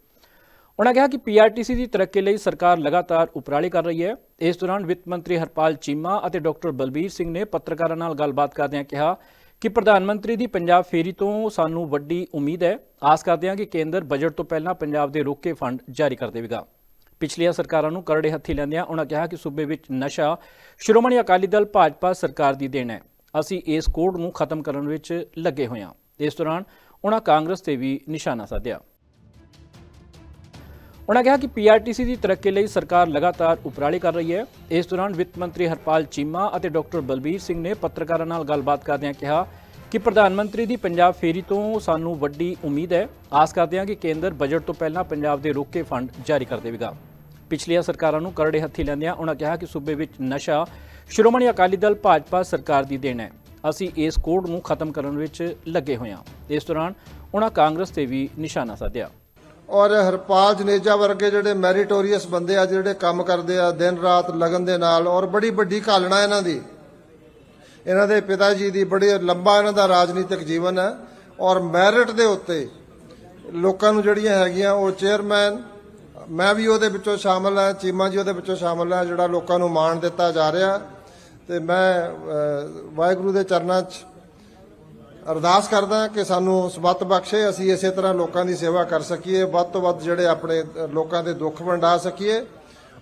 ਉਨ੍ਹਾਂ ਕਿਹਾ ਕਿ ਪੀਆਰਟੀਸੀ ਦੀ ਤਰੱਕੀ ਲਈ ਸਰਕਾਰ ਲਗਾਤਾਰ ਉਪਰਾਲੇ ਕਰ ਰਹੀ ਹੈ। ਇਸ ਦੌਰਾਨ ਵਿੱਤ ਮੰਤਰੀ ਹਰਪਾਲ ਚੀਮਾ ਅਤੇ ਡਾਕਟਰ ਬਲਬੀਰ ਸਿੰਘ ਨੇ ਪੱਤਰਕਾਰਾਂ ਨਾਲ ਗੱਲਬਾਤ ਕਰਦਿਆਂ ਕਿਹਾ ਕਿ ਪ੍ਰਧਾਨ ਮੰਤਰੀ ਦੀ ਪੰਜਾਬ ਫੇਰੀ ਤੋਂ ਸਾਨੂੰ ਵੱਡੀ ਉਮੀਦ ਹੈ। ਆਸ ਕਰਦੇ ਹਾਂ ਕਿ ਕੇਂਦਰ ਬਜਟ ਤੋਂ ਪਹਿਲਾਂ ਪੰਜਾਬ ਦੇ ਰੋਕੇ ਫੰਡ ਜਾਰੀ ਕਰ ਦੇਵੇਗਾ। ਪਿਛਲੀਆਂ ਸਰਕਾਰਾਂ ਨੂੰ ਕਰੜੇ ਹੱਥੀ ਲੈਂਦਿਆਂ ਉਨ੍ਹਾਂ ਕਿਹਾ ਕਿ ਸੂਬੇ ਵਿੱਚ ਨਸ਼ਾ, ਸ਼੍ਰੋਮਣੀ ਅਕਾਲੀ ਦਲ ਭਾਜਪਾ ਸਰਕਾਰ ਦੀ ਦੇਣ ਹੈ। ਅਸੀਂ ਇਸ ਕੋਡ ਨੂੰ ਖਤਮ ਕਰਨ ਵਿੱਚ ਲੱਗੇ ਹੋਏ ਹਾਂ। ਇਸ ਦੌਰਾਨ ਉਹਨਾਂ ਕਾਂਗਰਸ ਤੇ ਵੀ ਨਿਸ਼ਾਨਾ ਸਾਧਿਆ। ਉਨ੍ਹਾਂ ਕਿਹਾ ਕਿ ਪੀਆਰਟੀਸੀ ਦੀ ਤਰੱਕੀ ਲਈ ਸਰਕਾਰ ਲਗਾਤਾਰ ਉਪਰਾਲੇ ਕਰ ਰਹੀ ਹੈ। ਇਸ ਦੌਰਾਨ ਵਿੱਤ ਮੰਤਰੀ ਹਰਪਾਲ ਚੀਮਾ ਅਤੇ ਡਾਕਟਰ ਬਲਬੀਰ ਸਿੰਘ ਨੇ ਪੱਤਰਕਾਰਾਂ ਨਾਲ ਗੱਲਬਾਤ ਕਰਦਿਆਂ ਕਿਹਾ ਕਿ ਪ੍ਰਧਾਨ ਮੰਤਰੀ ਦੀ ਪੰਜਾਬ ਫੇਰੀ ਤੋਂ ਸਾਨੂੰ ਵੱਡੀ ਉਮੀਦ ਹੈ। ਆਸ ਕਰਦੇ ਹਾਂ ਕਿ ਕੇਂਦਰ ਬਜਟ ਤੋਂ ਪਹਿਲਾਂ ਪੰਜਾਬ ਦੇ ਰੋਕੇ ਫੰਡ ਜਾਰੀ ਕਰ ਦੇਵੇਗਾ। ਪਿਛਲੀਆਂ ਸਰਕਾਰਾਂ ਨੂੰ ਕਰੜੇ ਹੱਥੀ ਲੈਂਦਿਆਂ ਉਹਨਾਂ ਕਿਹਾ ਕਿ ਸੂਬੇ ਵਿੱਚ ਨਸ਼ਾ, ਸ਼੍ਰੋਮਣੀ ਅਕਾਲੀ ਦਲ ਭਾਜਪਾ ਸਰਕਾਰ ਦੀ ਦੇਣ ਹੈ। ਅਸੀਂ ਇਸ ਕੋਡ ਨੂੰ ਖਤਮ ਕਰਨ ਵਿੱਚ ਲੱਗੇ ਹੋਏ ਹਾਂ। ਇਸ ਦੌਰਾਨ ਉਹਨਾਂ ਕਾਂਗਰਸ ਤੇ ਵੀ ਨਿਸ਼ਾਨਾ ਸਾਧਿਆ। ਔਰ ਹਰਪਾਲ ਜਨੇਜਾ ਵਰਗੇ ਜਿਹੜੇ ਮੈਰੀਟੋਰੀਅਸ ਬੰਦੇ ਆ ਜਿਹੜੇ ਕੰਮ ਕਰਦੇ ਆ, ਦਿਨ ਰਾਤ ਲਗਨ ਦੇ ਨਾਲ ਔਰ ਬੜੀ ਵੱਡੀ ਘਾਲਣਾ ਇਹਨਾਂ ਦੀ। ਇਹਨਾਂ ਦੇ ਪਿਤਾ ਜੀ ਦੀ ਬੜੀ ਲੰਬਾ ਇਹਨਾਂ ਦਾ ਰਾਜਨੀਤਿਕ ਜੀਵਨ ਹੈ ਔਰ ਮੈਰਿਟ ਦੇ ਉੱਤੇ ਲੋਕਾਂ ਨੂੰ ਜਿਹੜੀਆਂ ਹੈਗੀਆਂ ਉਹ ਚੇਅਰਮੈਨ ਮੈਂ ਵੀ ਉਹਦੇ ਵਿੱਚੋਂ ਸ਼ਾਮਲ ਹਾਂ, ਚੀਮਾ ਜੀ ਉਹਦੇ ਵਿੱਚੋਂ ਸ਼ਾਮਲ ਹੈ, ਜਿਹੜਾ ਲੋਕਾਂ ਨੂੰ ਮਾਣ ਦਿੱਤਾ ਜਾ ਰਿਹਾ। ਤੇ ਮੈਂ ਵਾਹਿਗੁਰੂ ਦੇ ਚਰਨਾਂ 'ਚ ਅਰਦਾਸ ਕਰਦਾ ਕਿ ਸਾਨੂੰ ਸਬੱਤ ਬਖਸ਼ੇ, ਅਸੀਂ ਇਸੇ ਤਰ੍ਹਾਂ ਲੋਕਾਂ ਦੀ ਸੇਵਾ ਕਰ ਸਕੀਏ, ਵੱਧ ਤੋਂ ਵੱਧ ਜਿਹੜੇ ਆਪਣੇ ਲੋਕਾਂ ਦੇ ਦੁੱਖ ਵੰਡਾ ਸਕੀਏ।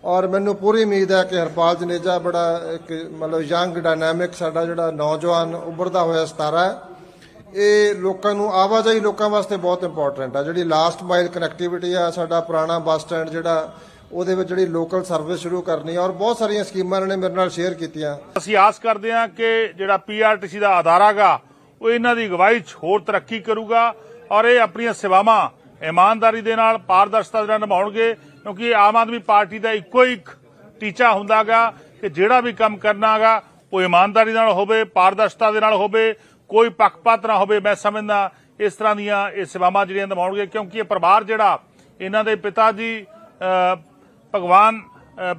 ਔਰ ਮੈਨੂੰ ਪੂਰੀ ਉਮੀਦ ਹੈ ਕਿ ਹਰਪਾਲ ਜਨੇਜਾ ਬੜਾ ਇੱਕ ਮਤਲਬ ਯੰਗ, ਡਾਇਨਾਮਿਕ ਸਾਡਾ ਜਿਹੜਾ ਨੌਜਵਾਨ ਉੱਭਰਦਾ ਹੋਇਆ ਸਤਾਰਾ ਹੈ। ਇਹ ਲੋਕਾਂ ਨੂੰ ਆਵਾਜਾਈ ਲੋਕਾਂ ਵਾਸਤੇ ਬਹੁਤ ਇੰਪੋਰਟੈਂਟ ਆ। ਜਿਹੜੀ ਲਾਸਟ ਮਾਈਲ ਕਨੈਕਟੀਵਿਟੀ ਆ, ਸਾਡਾ ਪੁਰਾਣਾ ਬੱਸ ਸਟੈਂਡ ਜਿਹੜਾ, ਉਹਦੇ ਵਿੱਚ ਜਿਹੜੀ ਲੋਕਲ ਸਰਵਿਸ ਸ਼ੁਰੂ ਕਰਨੀ ਆ ਔਰ ਬਹੁਤ ਸਾਰੀਆਂ ਸਕੀਮਾਂ ਨੇ ਮੇਰੇ ਨਾਲ ਸ਼ੇਅਰ ਕੀਤੀਆਂ। ਅਸੀਂ ਆਸ ਕਰਦੇ ਹਾਂ ਕਿ ਜਿਹੜਾ ਪੀਆਰਟੀਸੀ ਦਾ ਅਦਾਰਾਗਾ ਉਹ ਇਹਨਾਂ ਦੀ ਅਗਵਾਈ 'ਚ ਹੋਰ ਤਰੱਕੀ ਕਰੂਗਾ ਔਰ ਇਹ ਆਪਣੀਆਂ ਸੇਵਾਵਾਂ ਇਮਾਨਦਾਰੀ ਦੇ ਨਾਲ ਪਾਰਦਰਸ਼ਤਾ ਦੇ ਨਾਲ ਨਿਭਾਉਣਗੇ, ਕਿਉਂਕਿ ਆਮ ਆਦਮੀ ਪਾਰਟੀ ਦਾ ਇੱਕੋ ਇੱਕ ਟੀਚਾ ਹੁੰਦਾਗਾ ਕਿ ਜਿਹੜਾ ਵੀ ਕੰਮ ਕਰਨਾਗਾ ਉਹ ਇਮਾਨਦਾਰੀ ਨਾਲ ਹੋਵੇ, ਪਾਰਦਰਸ਼ਤਾ ਦੇ ਨਾਲ ਹੋਵੇ ਕੋਈ ਪੱਖਪਾਤ ਨਾ ਹੋਵੇ, ਮੈਂ ਸਮਝਦਾ ਇਸ ਤਰ੍ਹਾਂ ਦੀਆਂ ਇਹ ਸੇਵਾਵਾਂ ਜਿਹੜੀਆਂ ਨਿਭਾਉਣਗੇ, ਕਿਉਂਕਿ ਇਹ ਪਰਿਵਾਰ ਜਿਹੜਾ, ਇਹਨਾਂ ਦੇ ਪਿਤਾ ਜੀ ਭਗਵਾਨ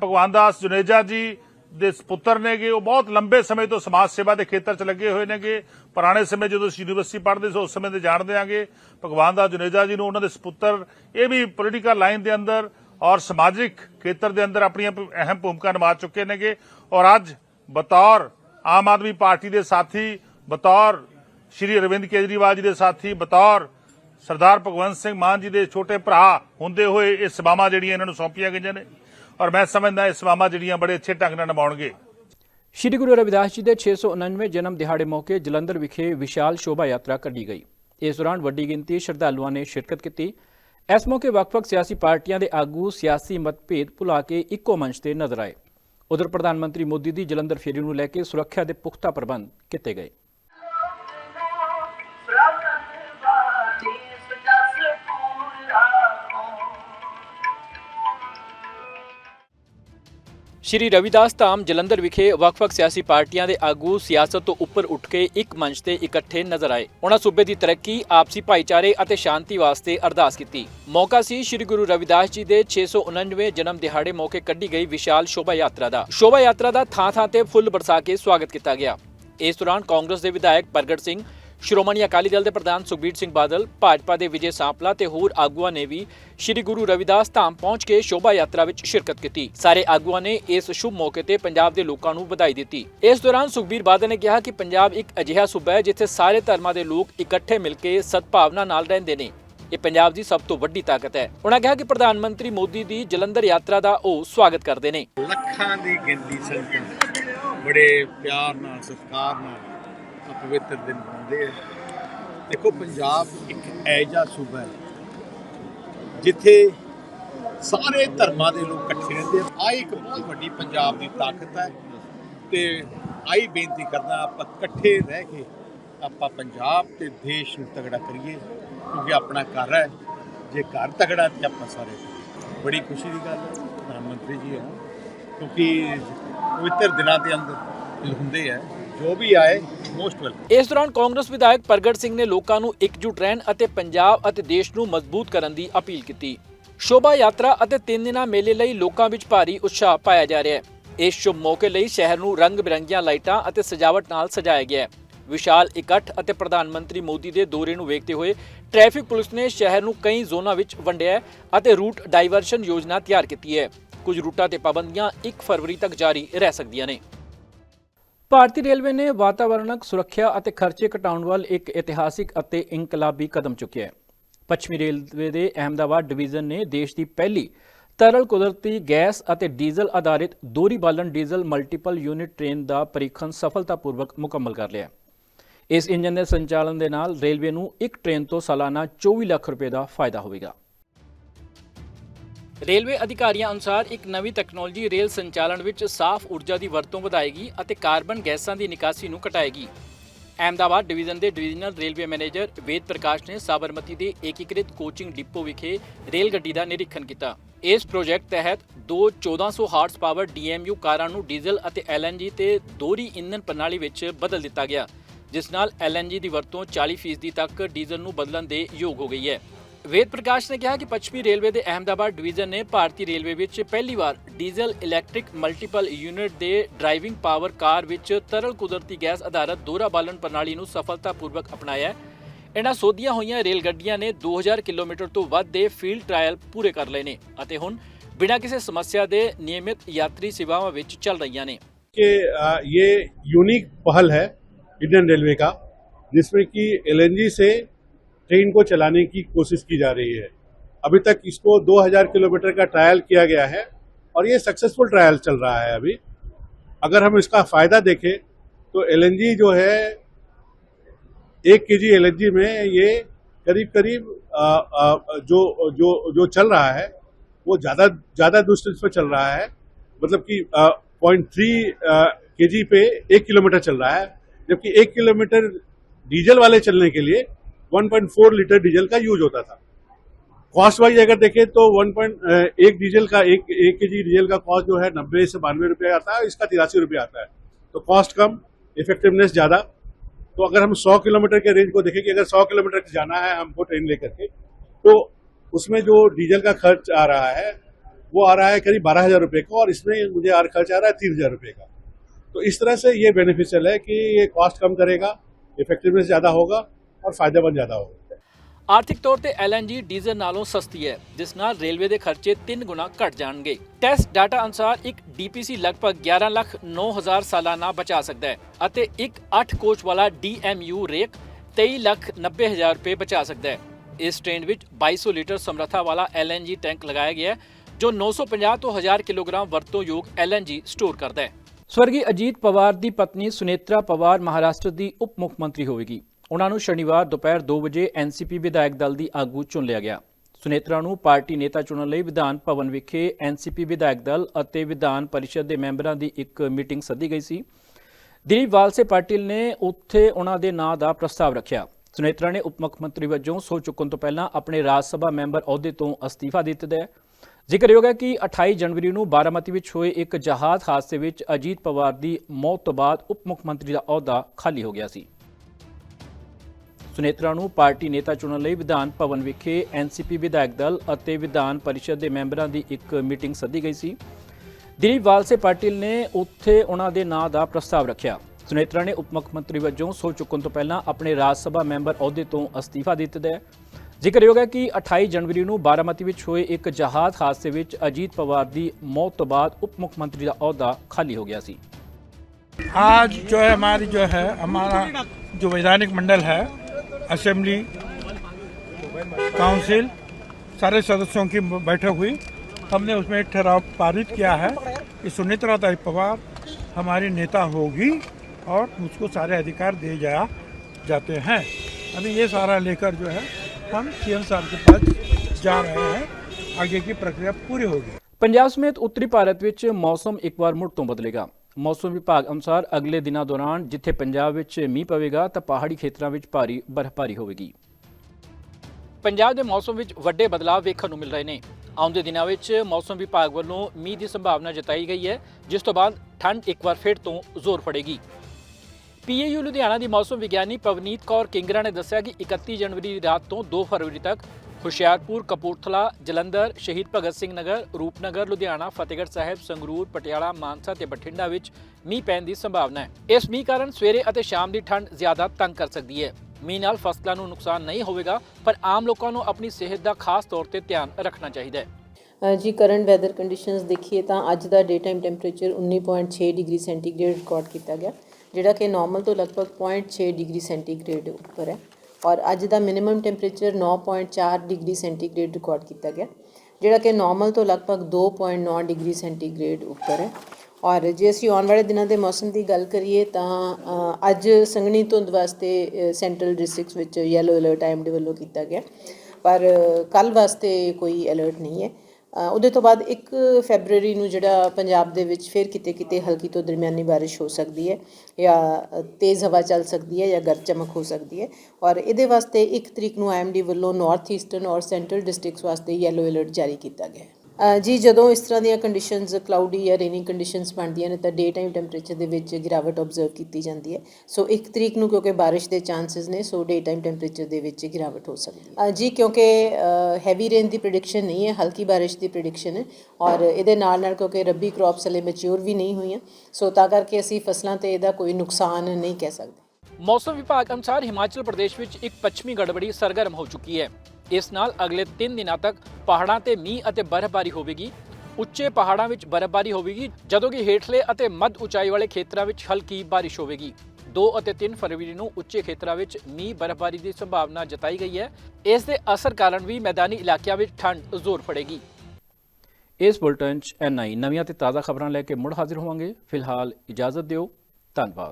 ਭਗਵਾਨ ਦਾਸ ਜੁਨੇਜਾ ਜੀ ਦੇ ਪੁੱਤਰ ਨੇਗੇ, ਉਹ ਬਹੁਤ ਲੰਬੇ ਸਮੇਂ ਤੋਂ ਸਮਾਜ ਸੇਵਾ ਦੇ ਖੇਤਰ 'ਚ ਲੱਗੇ ਹੋਏ ਨੇਗੇ। ਪੁਰਾਣੇ ਸਮੇਂ ਜਦੋਂ ਅਸੀਂ ਯੂਨੀਵਰਸਿਟੀ ਪੜ੍ਹਦੇ ਸੀ, ਉਸ ਸਮੇਂ ਦੇ ਜਾਣਦੇ ਆਂਗੇ। ਭਗਵਾਨ ਦਾਸ ਜੁਨੇਜਾ ਜੀ ਨੂੰ ਉਹਨਾਂ ਦੇ ਸਪੁੱਤਰ ਇਹ ਵੀ ਪੋਲੀਟੀਕਲ ਲਾਈਨ ਦੇ ਅੰਦਰ ਔਰ ਸਮਾਜਿਕ ਖੇਤਰ ਦੇ ਅੰਦਰ ਆਪਣੀਆਂ ਅਹਿਮ ਭੂਮਿਕਾ ਨਿਭਾ ਚੁੱਕੇ ਨੇਗੇ। ਔਰ ਅੱਜ ਬਤੌਰ ਆਮ ਆਦਮੀ ਪਾਰਟੀ ਦੇ ਸਾਥੀ ਬਤੌਰ ਸ਼੍ਰੀ ਅਰਵਿੰਦ ਕੇਜਰੀਵਾਲ ਜੀ ਦੇ ਸਾਥੀ, ਬਤੌਰ ਸਰਦਾਰ ਭਗਵੰਤ ਸਿੰਘ ਮਾਨ ਜੀ ਦੇ ਛੋਟੇ ਭਰਾ ਹੁੰਦੇ ਹੋਏ ਇਹ ਸੇਵਾਵਾਂ ਜਿਹੜੀਆਂ ਇਹਨਾਂ ਨੂੰ ਸੌਂਪੀਆਂ ਗਈਆਂ ਨੇ। ਔਰ ਮੈਂ ਸਮਝਦਾ ਇਹ ਸੇਵਾਵਾਂ ਜਿਹੜੀਆਂ ਬੜੇ ਅੱਛੇ ਢੰਗ ਨਾਲ ਨਿਭਾਉਣਗੇ। ਸ਼੍ਰੀ ਗੁਰੂ ਰਵਿਦਾਸ ਜੀ ਦੇ 699ਵੇਂ ਜਨਮ ਦਿਹਾੜੇ ਮੌਕੇ ਜਲੰਧਰ ਵਿਖੇ ਵਿਸ਼ਾਲ ਸ਼ੋਭਾ ਯਾਤਰਾ ਕੱਢੀ ਗਈ। ਇਸ ਦੌਰਾਨ ਵੱਡੀ ਗਿਣਤੀ ਸ਼ਰਧਾਲੂਆਂ ਨੇ ਸ਼ਿਰਕਤ ਕੀਤੀ। ਇਸ ਮੌਕੇ ਵੱਖ-ਵੱਖ ਸਿਆਸੀ ਪਾਰਟੀਆਂ ਦੇ ਆਗੂ ਸਿਆਸੀ ਮਤਭੇਦ ਭੁਲਾ ਕੇ ਇੱਕੋ ਮੰਚ ਤੇ ਨਜ਼ਰ ਆਏ। ਉਧਰ ਪ੍ਰਧਾਨ ਮੰਤਰੀ ਮੋਦੀ ਦੀ ਜਲੰਧਰ ਫੇਰੀ ਨੂੰ ਲੈ ਕੇ ਸੁਰੱਖਿਆ ਦੇ ਪੁਖਤਾ ਪ੍ਰਬੰਧ ਕੀਤੇ ਗਏ। ਸ਼੍ਰੀ ਰਵਿਦਾਸ ਧਾਮ ਜਲੰਧਰ ਵਿਖੇ ਵੱਖ-ਵੱਖ ਸਿਆਸੀ ਪਾਰਟੀਆਂ ਦੇ ਆਗੂ ਸਿਆਸਤ ਤੋਂ ਉੱਪਰ ਉੱਠ ਕੇ ਇੱਕ ਮੰਚ ਤੇ ਇਕੱਠੇ ਨਜ਼ਰ ਆਏ। ਉਹਨਾਂ ਸੂਬੇ ਦੀ ਤਰੱਕੀ, ਆਪਸੀ ਭਾਈਚਾਰੇ ਅਤੇ ਸ਼ਾਂਤੀ ਵਾਸਤੇ ਅਰਦਾਸ ਕੀਤੀ। ਮੌਕਾ ਸੀ ਸ਼੍ਰੀ ਗੁਰੂ ਰਵਿਦਾਸ ਜੀ ਦੇ 699ਵੇਂ ਜਨਮ ਦਿਹਾੜੇ ਮੌਕੇ ਕੱਢੀ ਗਈ ਵਿਸ਼ਾਲ ਸ਼ੋਭਾ ਯਾਤਰਾ ਦਾ। ਸ਼ੋਭਾ ਯਾਤਰਾ ਦਾ ਥਾਂ-ਥਾਂ ਤੇ ਫੁੱਲ ਬਰਸਾ ਕੇ ਸਵਾਗਤ ਕੀਤਾ ਗਿਆ। ਇਸ ਦੌਰਾਨ ਕਾਂਗਰਸ ਦੇ ਵਿਧਾਇਕ ਪ੍ਰਗਟ ਸਿੰਘ ਸ਼੍ਰੋਮਣੀ ਅਕਾਲੀ ਦਲ ਦੇ ਪ੍ਰਧਾਨ ਸੁਖਬੀਰ ਸਿੰਘ ਬਾਦਲ, ਭਾਜਪਾ ਦੇ ਵਿਜੇ ਸਾਂਪਲਾ ਤੇ ਹੋਰ ਆਗੂਆਂ ਨੇ ਵੀ ਸ਼੍ਰੀ ਗੁਰੂ ਰਵਿਦਾਸ ਧਾਮ ਪਹੁੰਚ ਕੇ ਸ਼ੋਭਾ ਯਾਤਰਾ ਵਿੱਚ ਸ਼ਿਰਕਤ ਕੀਤੀ। ਸਾਰੇ ਆਗੂਆਂ ਨੇ ਇਸ ਸ਼ੁਭ ਮੌਕੇ ਤੇ ਪੰਜਾਬ ਦੇ ਲੋਕਾਂ ਨੂੰ ਵਧਾਈ ਦਿੱਤੀ। ਇਸ ਦੌਰਾਨ ਸੁਖਬੀਰ ਬਾਦਲ ਨੇ ਕਿਹਾ ਕਿ ਪੰਜਾਬ ਇੱਕ ਅਜਿਹਾ ਸੂਬਾ ਹੈ ਜਿੱਥੇ ਸਾਰੇ ਧਰਮਾਂ ਦੇ ਲੋਕ ਇਕੱਠੇ ਮਿਲ ਕੇ ਸਦਭਾਵਨਾ ਨਾਲ ਰਹਿੰਦੇ ਨੇ। ਇਹ ਪੰਜਾਬ ਦੀ ਸਭ ਤੋਂ ਵੱਡੀ ਤਾਕਤ ਹੈ। ਉਹਨਾਂ ਕਿਹਾ ਕਿ ਪ੍ਰਧਾਨ ਮੰਤਰੀ ਮੋਦੀ ਦੀ ਜਲੰਧਰ ਯਾਤਰਾ ਦਾ ਉਹ ਸਵਾਗਤ ਕਰਦੇ ਨੇ। ਲੱਖਾਂ ਦੀ ਗਿਣਤੀ ਸੰਗਤਾਂ, ਬੜੇ ਪਿਆਰ ਨਾਲ, ਸਤਿਕਾਰ ਨਾਲ ਪਵਿੱਤਰ ਦਿਨ ਮਨਾਉਂਦੇ ਆ। ਦੇਖੋ, ਪੰਜਾਬ ਇੱਕ ਐਜਾ ਸੂਬਾ ਹੈ, ਜਿੱਥੇ ਸਾਰੇ ਧਰਮਾਂ ਦੇ ਲੋਕ ਇਕੱਠੇ ਰਹਿੰਦੇ ਆ। ਆਹ ਇੱਕ ਬਹੁਤ ਵੱਡੀ ਪੰਜਾਬ ਦੀ ਤਾਕਤ ਹੈ ਤੇ ਆਈ ਬੇਨਤੀ ਕਰਦਾ ਆਪਾਂ ਇਕੱਠੇ ਰਹਿ ਕੇ ਆਪਾਂ ਪੰਜਾਬ ਤੇ ਦੇਸ਼ ਨੂੰ ਤਗੜਾ ਕਰੀਏ, ਕਿਉਂਕਿ ਆਪਣਾ ਘਰ ਹੈ। ਜੇ ਘਰ ਤਗੜਾ ਤੇ ਆਪਾਂ ਸਾਰੇ ਬੜੀ ਖੁਸ਼ੀ ਦੀ ਗੱਲ ਹੈ, ਪ੍ਰਧਾਨ ਮੰਤਰੀ ਜੀ ਆਉਣ ਕਿਉਂਕਿ ਪਵਿੱਤਰ ਦਿਨਾਂ ਦੇ ਅੰਦਰ ਹੁੰਦੇ ਆ, ਜੋ ਵੀ ਆਏ ਮੋਸਟ ਵੈਲਕਮ ਇਸ ਦੌਰਾਨ ਕਾਂਗਰਸ ਵਿਧਾਇਕ ਪ੍ਰਗਟ ਸਿੰਘ ਨੇ ਲੋਕਾਂ ਨੂੰ ਇਕਜੁੱਟ ਰਹਿਣ ਅਤੇ ਪੰਜਾਬ ਅਤੇ ਦੇਸ਼ ਨੂੰ ਮਜ਼ਬੂਤ ਕਰਨ ਦੀ ਅਪੀਲ ਕੀਤੀ। ਸ਼ੋਭਾ ਯਾਤਰਾ ਅਤੇ ਤਿੰਨ ਦਿਨਾਂ ਮੇਲੇ ਲਈ ਲੋਕਾਂ ਵਿੱਚ ਭਾਰੀ ਉਤਸ਼ਾਹ ਪਾਇਆ ਜਾ ਰਿਹਾ ਹੈ। ਇਸ ਸ਼ੁਭ ਮੌਕੇ ਲਈ ਸ਼ਹਿਰ ਨੂੰ ਰੰਗ-ਬਿਰੰਗੀਆਂ ਲਾਈਟਾਂ ਅਤੇ ਸਜਾਵਟ ਨਾਲ ਸਜਾਇਆ ਗਿਆ ਹੈ। ਵਿਸ਼ਾਲ ਇਕੱਠ ਅਤੇ ਪ੍ਰਧਾਨ ਮੰਤਰੀ ਮੋਦੀ ਦੇ ਦੌਰੇ ਨੂੰ ਵੇਖਦੇ ਹੋਏ ਟ੍ਰੈਫਿਕ ਪੁਲਿਸ ਨੇ ਸ਼ਹਿਰ ਨੂੰ ਕਈ ਜ਼ੋਨਾਂ ਵਿੱਚ ਵੰਡਿਆ ਹੈ ਅਤੇ ਰੂਟ ਡਾਈਵਰਸ਼ਨ ਯੋਜਨਾ ਤਿਆਰ ਕੀਤੀ ਹੈ। ਕੁਝ ਰੂਟਾਂ ਤੇ ਪਾਬੰਦੀਆਂ 1 ਫਰਵਰੀ ਤੱਕ ਜਾਰੀ ਰਹਿ ਸਕਦੀਆਂ ਨੇ। ਭਾਰਤੀ ਰੇਲਵੇ ਨੇ ਵਾਤਾਵਰਣਕ ਸੁਰੱਖਿਆ ਅਤੇ ਖਰਚੇ ਘਟਾਉਣ ਵੱਲ ਇੱਕ ਇਤਿਹਾਸਿਕ ਅਤੇ ਇਨਕਲਾਬੀ ਕਦਮ ਚੁੱਕਿਆ ਹੈ। ਪੱਛਮੀ ਰੇਲਵੇ ਦੇ ਅਹਮਦਾਬਾਦ ਡਿਵੀਜ਼ਨ ਨੇ ਦੇਸ਼ ਦੀ ਪਹਿਲੀ ਤਰਲ ਕੁਦਰਤੀ ਗੈਸ ਅਤੇ ਡੀਜ਼ਲ ਆਧਾਰਿਤ ਦੋਹਰੀ ਬਾਲਣ ਡੀਜ਼ਲ ਮਲਟੀਪਲ ਯੂਨਿਟ ਟ੍ਰੇਨ ਦਾ ਪਰੀਖਣ ਸਫਲਤਾਪੂਰਵਕ ਮੁਕੰਮਲ ਕਰ ਲਿਆ ਹੈ। ਇਸ ਇੰਜਨ ਦੇ ਸੰਚਾਲਨ ਦੇ ਨਾਲ ਰੇਲਵੇ ਨੂੰ ਇੱਕ ਟ੍ਰੇਨ ਤੋਂ ਸਾਲਾਨਾ 24 ਲੱਖ ਰੁਪਏ ਦਾ ਫਾਇਦਾ ਹੋਵੇਗਾ। ਰੇਲਵੇ ਅਧਿਕਾਰੀਆਂ ਅਨੁਸਾਰ ਇੱਕ ਨਵੀਂ ਤਕਨਾਲੋਜੀ ਰੇਲ ਸੰਚਾਲਨ ਵਿੱਚ ਸਾਫ਼ ਊਰਜਾ ਦੀ ਵਰਤੋਂ ਵਧਾਏਗੀ ਅਤੇ ਕਾਰਬਨ ਗੈਸਾਂ ਦੀ ਨਿਕਾਸੀ ਨੂੰ ਘਟਾਏਗੀ। ਅਹਿਮਦਾਬਾਦ ਡਿਵੀਜ਼ਨ ਦੇ divisional railway manager Ved Prakash ਨੇ ਸਾਬਰਮਤੀ ਦੇ ਏਕੀਕ੍ਰਿਤ ਕੋਚਿੰਗ ਡਿਪੋ ਵਿਖੇ ਰੇਲ ਗੱਡੀ ਦਾ ਨਿਰੀਖਣ ਕੀਤਾ। ਇਸ ਪ੍ਰੋਜੈਕਟ ਤਹਿਤ ਦੋ 1400 ਹਾਰਸ ਪਾਵਰ ਡੀਐਮਯੂ ਕਾਰਾਂ ਨੂੰ ਡੀਜ਼ਲ ਅਤੇ ਐਲਐਨਜੀ ਤੇ ਦੋਹਰੀ ਇੰਧਨ ਪ੍ਰਣਾਲੀ ਵਿੱਚ ਬਦਲ ਦਿੱਤਾ ਗਿਆ, ਜਿਸ ਨਾਲ ਐਲਐਨਜੀ ਦੀ ਵਰਤੋਂ 40% ਤੱਕ ਡੀਜ਼ਲ ਨੂੰ ਬਦਲਣ ਦੇ ਯੋਗ ਹੋ ਗਈ ਹੈ। ਵੇਦ ਪ੍ਰਕਾਸ਼ ਨੇ ਕਿਹਾ ਕਿ ਪੱਛਮੀ ਰੇਲਵੇ ਦੇ ਅਹਿਮਦਾਬਾਦ ਡਿਵੀਜ਼ਨ ਨੇ ਭਾਰਤੀ ਰੇਲਵੇ ਵਿੱਚ ਪਹਿਲੀ ਵਾਰ ਡੀਜ਼ਲ ਇਲੈਕਟ੍ਰਿਕ ਮਲਟੀਪਲ ਯੂਨਿਟ ਦੇ ਡਰਾਈਵਿੰਗ ਪਾਵਰ ਕਾਰ ਵਿੱਚ ਤਰਲ ਕੁਦਰਤੀ ਗੈਸ ਆਧਾਰਿਤ ਦੋਹਰਾ ਬਾਲਣ ਪ੍ਰਣਾਲੀ ਨੂੰ ਸਫਲਤਾਪੂਰਵਕ ਅਪਣਾਇਆ ਹੈ ਇਹਨਾਂ ਸੋਧੀਆਂ ਹੋਈਆਂ ਰੇਲ ਗੱਡੀਆਂ ਨੇ 2000 ਕਿਲੋਮੀਟਰ ਤੋਂ ਵੱਧ ਦੇ ਫੀਲਡ ਟ੍ਰਾਇਲ ਪੂਰੇ ਕਰ ਲਏ ਨੇ ਅਤੇ ਹੁਣ ਬਿਨਾਂ ਕਿਸੇ ਸਮੱਸਿਆ ਦੇ ਨਿਯਮਿਤ ਯਾਤਰੀ ਸੇਵਾਵਾਂ ਵਿੱਚ ਚੱਲ ਰਹੀਆਂ ਨੇ कि आ, ये यूनिक पहल है इंडियन रेलवे का जिसमें कि एलएनजी से ट्रेन को चलाने की कोशिश की जा रही है। अभी तक इसको 2000 किलोमीटर का ट्रायल किया गया है और ये सक्सेसफुल ट्रायल चल रहा है अभी। अगर हम इसका फ़ायदा देखें तो एलएनजी जो है एक के जी एल में ये करीब करीब आ, आ, जो जो जो चल रहा है वो ज़्यादा ज़्यादा डिस्टेंस पर चल रहा है। मतलब कि पॉइंट थ्री के जी पे एक किलोमीटर चल रहा है। जबकि एक किलोमीटर डीजल वाले चलने के लिए 1.4 लीटर डीजल का यूज़ होता था। कॉस्ट वाइज अगर देखें तो वन पॉइंट एक डीजल का, एक एक के जी डीजल का कॉस्ट जो है नब्बे से बानवे रुपये आता है, इसका तिरासी रुपये आता है। तो कॉस्ट कम, इफेक्टिवनेस ज़्यादा। तो अगर हम 100 किलोमीटर के रेंज को देखें कि अगर 100 किलोमीटर जाना है हमको ट्रेन लेकर के तो उसमें जो डीजल का खर्च आ रहा है, वो आ रहा है करीब बारह हज़ार रुपये का, और इसमें मुझे आ खर्च आ रहा है तीन हज़ार रुपये का। तो इस तरह से ये बेनिफिशियल है कि ये कॉस्ट कम करेगा, इफेक्टिवनेस ज़्यादा होगा और फायदेमंद ज़्यादा होगा ਆਰਥਿਕ ਤੌਰ ਤੇ LNG ਡੀਜ਼ਲ ਨਾਲੋਂ ਸਸਤੀ ਹੈ ਜਿਸ ਨਾਲ ਰੇਲਵੇ ਦੇ ਖਰਚੇ 3 ਗੁਣਾ ਘਟ ਜਾਣਗੇ ਟੈਸਟ ਡਾਟਾ ਅਨੁਸਾਰ ਇੱਕ DPC ਲਗਭਗ 11 ਲੱਖ 9 ਹਜ਼ਾਰ ਸਾਲਾਨਾ ਬਚਾ ਸਕਦਾ ਹੈ ਅਤੇ ਇੱਕ 8 ਕੋਚ ਵਾਲਾ DMU ਰੇਕ 23 ਲੱਖ 90 ਹਜ਼ਾਰ ਰੁਪਏ ਬਚਾ ਸਕਦਾ ਹੈ ਇਸ ਟ੍ਰੇਨ ਵਿੱਚ 2200 ਲੀਟਰ ਸਮਰੱਥਾ ਵਾਲਾ LNG ਟੈਂਕ ਲਗਾਇਆ ਗਿਆ ਹੈ ਜੋ 950 ਤੋਂ 1000 ਕਿਲੋਗ੍ਰਾਮ ਵਰਤੋਂਯੋਗ LNG ਸਟੋਰ ਕਰਦਾ ਹੈ ਸਵਰਗੀ ਅਜੀਤ ਪਵਾਰ ਦੀ ਪਤਨੀ ਸੁਨੇਤਰਾ ਪਵਾਰ ਮਹਾਰਾਸ਼ਟਰ ਦੀ ਉਪ ਮੁੱਖ ਮੰਤਰੀ ਹੋਵੇਗੀ ਉਹਨਾਂ ਨੂੰ ਸ਼ਨੀਵਾਰ ਦੁਪਹਿਰ 2 ਵਜੇ ਐਨਸੀਪੀ ਵਿਧਾਇਕ ਦਲ ਦੀ ਆਗੂ ਚੁਣ ਲਿਆ ਗਿਆ। ਸੁਨੇਤਰਾ ਨੂੰ ਪਾਰਟੀ ਨੇਤਾ ਚੁਣਨ ਲਈ ਵਿਧਾਨ ਭਵਨ ਵਿਖੇ ਐਨਸੀਪੀ ਵਿਧਾਇਕ ਦਲ ਅਤੇ ਵਿਧਾਨ ਪਰਿਸ਼ਦ ਦੇ ਮੈਂਬਰਾਂ ਦੀ ਇੱਕ ਮੀਟਿੰਗ ਸੱਦੀ ਗਈ ਸੀ। ਦਿਲੀਪ ਵਾਲਸੇ ਪਾਟਿਲ ਨੇ ਉੱਥੇ ਉਹਨਾਂ ਦੇ ਨਾਂ ਦਾ ਪ੍ਰਸਤਾਵ ਰੱਖਿਆ। ਸੁਨੇਤਰਾ ਨੇ ਉਪ ਮੁੱਖ ਮੰਤਰੀ ਵਜੋਂ ਸਹੁੰ ਚੁੱਕਣ ਤੋਂ ਪਹਿਲਾਂ ਆਪਣੇ ਰਾਜ ਸਭਾ ਮੈਂਬਰ ਅਹੁਦੇ ਤੋਂ ਅਸਤੀਫਾ ਦਿੱਤਾ ਹੈ। ਜ਼ਿਕਰਯੋਗ ਹੈ ਕਿ 28 ਜਨਵਰੀ ਨੂੰ ਬਾਰਾਮਤੀ ਵਿੱਚ ਹੋਏ ਇੱਕ ਜਹਾਜ਼ ਹਾਦਸੇ ਵਿੱਚ ਅਜੀਤ ਪਵਾਰ ਦੀ ਮੌਤ ਤੋਂ ਬਾਅਦ ਉਪ ਮੁੱਖ ਮੰਤਰੀ ਦਾ ਅਹੁਦਾ ਖਾਲੀ ਹੋ ਗਿਆ ਸੀ। ਸੁਨੇਤਰਾ ਨੂੰ ਪਾਰਟੀ ਨੇਤਾ ਚੁਣਨ ਲਈ ਵਿਧਾਨ ਭਵਨ ਵਿਖੇ ਐਨਸੀਪੀ ਵਿਧਾਇਕ ਦਲ ਅਤੇ ਵਿਧਾਨ ਪਰਿਸ਼ਦ ਦੇ ਮੈਂਬਰਾਂ ਦੀ ਇੱਕ ਮੀਟਿੰਗ ਸੱਦੀ ਗਈ ਸੀ ਦਿਲੀਪ ਵਾਲਸੇ ਪਾਟਿਲ ਨੇ ਉੱਥੇ ਉਹਨਾਂ ਦੇ ਨਾਂ ਦਾ ਪ੍ਰਸਤਾਵ ਰੱਖਿਆ ਸੁਨੇਤਰਾ ਨੇ ਉਪ ਮੁੱਖ ਮੰਤਰੀ ਵਜੋਂ ਸਹੁੰ ਚੁੱਕਣ ਤੋਂ ਪਹਿਲਾਂ ਆਪਣੇ ਰਾਜ ਸਭਾ ਮੈਂਬਰ ਅਹੁਦੇ ਤੋਂ ਅਸਤੀਫਾ ਦੇ ਦਿੱਤਾ ਹੈ ਜ਼ਿਕਰਯੋਗ ਹੈ ਕਿ 28 ਜਨਵਰੀ ਨੂੰ ਬਾਰਾਮਤੀ ਵਿੱਚ ਹੋਏ ਇੱਕ ਜਹਾਜ਼ ਹਾਦਸੇ ਵਿੱਚ ਅਜੀਤ ਪਵਾਰ ਦੀ ਮੌਤ ਤੋਂ ਬਾਅਦ ਉਪ ਮੁੱਖ ਮੰਤਰੀ ਦਾ ਅਹੁਦਾ ਖਾਲੀ ਹੋ ਗਿਆ ਸੀ आज जो है हमारी जो है हमारा जो वैधानिक मंडल है असेंबली काउंसिल सारे सदस्यों की बैठक हुई हमने उसमें एक ठहराव पारित किया है कि सुनित्रा दाई पवार हमारी नेता होगी और उसको सारे अधिकार दिए जा जाते हैं अभी ये सारा लेकर जो है हम सीएम साहब के पास जा रहे हैं आगे की प्रक्रिया पूरी होगी ਪੰਜਾਬ ਸਮੇਤ ਉੱਤਰੀ ਭਾਰਤ ਵਿੱਚ ਮੌਸਮ ਇੱਕ ਵਾਰ ਮੁੜ ਤੋਂ ਬਦਲੇਗਾ ਮੌਸਮ ਵਿਭਾਗ ਅਨੁਸਾਰ ਅਗਲੇ ਦਿਨਾਂ ਦੌਰਾਨ ਜਿੱਥੇ ਪੰਜਾਬ ਵਿੱਚ ਮੀਂਹ ਪਵੇਗਾ ਤਾਂ ਪਹਾੜੀ ਖੇਤਰਾਂ ਵਿੱਚ ਭਾਰੀ ਬਰਫ਼ਬਾਰੀ ਹੋਵੇਗੀ। ਪੰਜਾਬ ਦੇ ਮੌਸਮ ਵਿੱਚ ਵੱਡੇ ਬਦਲਾਅ ਵੇਖਣ ਨੂੰ ਮਿਲ ਰਹੇ ਨੇ। ਆਉਂਦੇ ਦਿਨਾਂ ਵਿੱਚ ਮੌਸਮ ਵਿਭਾਗ ਵੱਲੋਂ ਮੀਂਹ ਦੀ ਸੰਭਾਵਨਾ ਜਤਾਈ ਗਈ ਹੈ, ਜਿਸ ਤੋਂ ਬਾਅਦ ਠੰਡ ਇੱਕ ਵਾਰ ਫਿਰ ਤੋਂ ਜ਼ੋਰ ਫੜੇਗੀ। ਪੀਏਯੂ ਲੁਧਿਆਣਾ ਦੀ ਮੌਸਮ ਵਿਗਿਆਨੀ ਪਵਨੀਤ ਕੌਰ ਕਿੰਗਰਾ ਨੇ ਦੱਸਿਆ ਕਿ 31 ਜਨਵਰੀ ਦੀ ਰਾਤ ਤੋਂ 2 ਫਰਵਰੀ ਤੱਕ ਹੁਸ਼ਿਆਰਪੁਰ, ਕਪੂਰਥਲਾ, ਜਲੰਧਰ, ਸ਼ਹੀਦ ਭਗਤ ਸਿੰਘ ਨਗਰ, ਰੂਪਨਗਰ, ਲੁਧਿਆਣਾ, ਫਤਿਹਗੜ੍ਹ ਸਾਹਿਬ, ਸੰਗਰੂਰ, ਪਟਿਆਲਾ, ਮਾਨਸਾ ਤੇ ਬਠਿੰਡਾ ਵਿੱਚ ਮੀਂਹ ਪੈਣ ਦੀ ਸੰਭਾਵਨਾ ਹੈ। ਇਸ ਮੀਂਹ ਕਾਰਨ ਸਵੇਰੇ ਅਤੇ ਸ਼ਾਮ ਦੀ ਠੰਡ ਜ਼ਿਆਦਾ ਤੰਗ ਕਰ ਸਕਦੀ ਹੈ। ਮੀਂਹ ਨਾਲ ਫਸਲਾਂ ਨੂੰ ਨੁਕਸਾਨ ਨਹੀਂ ਹੋਵੇਗਾ, ਪਰ ਆਮ ਲੋਕਾਂ ਨੂੰ ਆਪਣੀ ਸਿਹਤ ਦਾ ਖਾਸ ਤੌਰ ਤੇ ਧਿਆਨ ਰੱਖਣਾ ਚਾਹੀਦਾ ਹੈ। ਜੀ ਕਰੰਟ ਵੈਦਰ ਕੰਡੀਸ਼ਨਸ ਦੇਖੀਏ ਤਾਂ ਅੱਜ ਦਾ day time temperature 19.6 degree centigrade record ਕੀਤਾ ਗਿਆ, ਜਿਹੜਾ ਕਿ ਨਾਰਮਲ ਤੋਂ ਲਗਭਗ 0.6 ਡਿਗਰੀ ਸੈਂਟੀਗ੍ਰੇਡ ਉੱਪਰ ਹੈ। ਔਰ ਅੱਜ ਦਾ minimum temperature 9.4 degree centigrade record ਕੀਤਾ ਗਿਆ, ਜਿਹੜਾ ਕਿ ਨਾਰਮਲ ਤੋਂ ਲਗਭਗ 2.9 ਡਿਗਰੀ ਸੈਂਟੀਗ੍ਰੇਡ ਉੱਪਰ ਹੈ। ਔਰ ਜੇ ਅਸੀਂ ਆਉਣ ਵਾਲੇ ਦਿਨਾਂ ਦੇ ਮੌਸਮ ਦੀ ਗੱਲ ਕਰੀਏ ਤਾਂ ਅੱਜ ਸੰਘਣੀ ਧੁੰਦ ਵਾਸਤੇ ਸੈਂਟਰਲ ਡਿਸਟ੍ਰਿਕਟਸ ਵਿੱਚ ਯੈਲੋ ਅਲਰਟ ਆਈਐਮਡੀ ਵੱਲੋਂ ਕੀਤਾ ਗਿਆ। ਪਰ ਕੱਲ ਵਾਸਤੇ ਕੋਈ ਅਲਰਟ ਨਹੀਂ ਹੈ। ਉਹਦੇ ਤੋਂ ਬਾਅਦ 1 ਫੈਬਰਰੀ ਨੂੰ ਜਿਹੜਾ ਪੰਜਾਬ ਦੇ ਵਿੱਚ ਫਿਰ ਕਿਤੇ ਕਿਤੇ ਹਲਕੀ ਤੋਂ ਦਰਮਿਆਨੀ ਬਾਰਿਸ਼ ਹੋ ਸਕਦੀ ਹੈ ਜਾਂ ਤੇਜ਼ ਹਵਾ ਚੱਲ ਸਕਦੀ ਹੈ ਜਾਂ ਗਰਜ ਚਮਕ ਹੋ ਸਕਦੀ ਹੈ। ਔਰ ਇਹਦੇ ਵਾਸਤੇ 1 ਤਰੀਕ ਨੂੰ ਆਈਐਮਡੀ ਵੱਲੋਂ ਨਾਰਥ ਈਸਟਰਨ ਔਰ ਸੈਂਟਰਲ ਡਿਸਟ੍ਰਿਕਟਸ ਵਾਸਤੇ ਯੈਲੋ ਅਲਰਟ ਜਾਰੀ ਕੀਤਾ ਗਿਆ ਹੈ। ਜੀ, ਜਦੋਂ ਇਸ ਤਰ੍ਹਾਂ ਦੀਆਂ ਕੰਡੀਸ਼ਨਸ ਕਲਾਉਡੀ ਜਾਂ ਰੇਨੀ ਕੰਡੀਸ਼ਨਸ ਬਣਦੀਆਂ ਨੇ, ਤਾਂ ਡੇ ਟਾਈਮ ਟੈਂਪਰੇਚਰ ਦੇ ਵਿੱਚ ਗਿਰਾਵਟ ਆਬਜ਼ਰਵ ਕੀਤੀ ਜਾਂਦੀ ਹੈ। ਸੋ 1 ਤਰੀਕ ਨੂੰ ਕਿਉਂਕਿ ਬਾਰਿਸ਼ ਦੇ ਚਾਂਸਸ ਨੇ ਸੋ ਡੇ ਟਾਈਮ ਟੈਂਪਰੇਚਰ ਦੇ ਵਿੱਚ ਗਿਰਾਵਟ ਹੋ ਸਕਦੀ ਹੈ। ਜੀ, ਕਿਉਂਕਿ ਹੈਵੀ ਰੇਨ ਦੀ ਪ੍ਰੈਡਿਕਸ਼ਨ ਨਹੀਂ ਹੈ, ਹਲਕੀ ਬਾਰਿਸ਼ ਦੀ ਪ੍ਰੈਡਿਕਸ਼ਨ ਹੈ, ਔਰ ਇਹਦੇ ਨਾਲ ਨਾਲ ਕਿਉਂਕਿ ਰੱਬੀ ਕ੍ਰੌਪਸ ਹਲੇ ਮੈਚੁਰ ਵੀ ਨਹੀਂ ਹੋਈਆਂ ਸੋ ਤਾਂ ਕਰਕੇ ਅਸੀਂ ਫਸਲਾਂ ਤੇ ਇਹਦਾ ਕੋਈ ਨੁਕਸਾਨ ਨਹੀਂ ਕਹਿ ਸਕਦੇ। ਮੌਸਮ ਵਿਭਾਗ ਅਨੁਸਾਰ ਹਿਮਾਚਲ ਪ੍ਰਦੇਸ਼ ਵਿੱਚ ਇੱਕ ਪੱਛਮੀ ਗੜਬੜੀ ਸਰਗਰਮ ਹੋ ਚੁੱਕੀ ਹੈ। ਇਸ ਨਾਲ ਅਗਲੇ 3 ਦਿਨਾਂ ਤੱਕ ਪਹਾੜਾਂ ਤੇ ਮੀਂਹ ਅਤੇ ਬਰਫ਼ਬਾਰੀ ਹੋਵੇਗੀ। ਉੱਚੇ ਪਹਾੜਾਂ ਵਿੱਚ ਬਰਫ਼ਬਾਰੀ ਹੋਵੇਗੀ, ਜਦੋਂ ਕਿ ਹੇਠਲੇ ਅਤੇ ਮੱਧ ਉਚਾਈ ਵਾਲੇ ਖੇਤਰਾਂ ਵਿੱਚ ਹਲਕੀ ਬਾਰਿਸ਼ ਹੋਵੇਗੀ। 2 ਅਤੇ 3 ਫਰਵਰੀ ਨੂੰ ਉੱਚੇ ਖੇਤਰਾਂ ਵਿੱਚ ਮੀਂਹ, ਬਰਫ਼ਬਾਰੀ ਦੀ ਸੰਭਾਵਨਾ ਜਤਾਈ ਗਈ ਹੈ। ਇਸ ਦੇ ਅਸਰ ਕਾਰਨ ਵੀ ਮੈਦਾਨੀ ਇਲਾਕਿਆਂ ਵਿੱਚ ਠੰਡ ਜ਼ੋਰ ਫੜੇਗੀ। ਇਸ ਬੁਲਟਨ 'ਚ ਐਨਆਈ ਨਵੀਆਂ ਤੇ ਤਾਜ਼ਾ ਖਬਰਾਂ ਲੈ ਕੇ ਮੁੜ ਹਾਜ਼ਰ ਹੋਵਾਂਗੇ। ਫਿਲਹਾਲ ਇਜਾਜ਼ਤ ਦਿਓ। ਧੰਨਵਾਦ।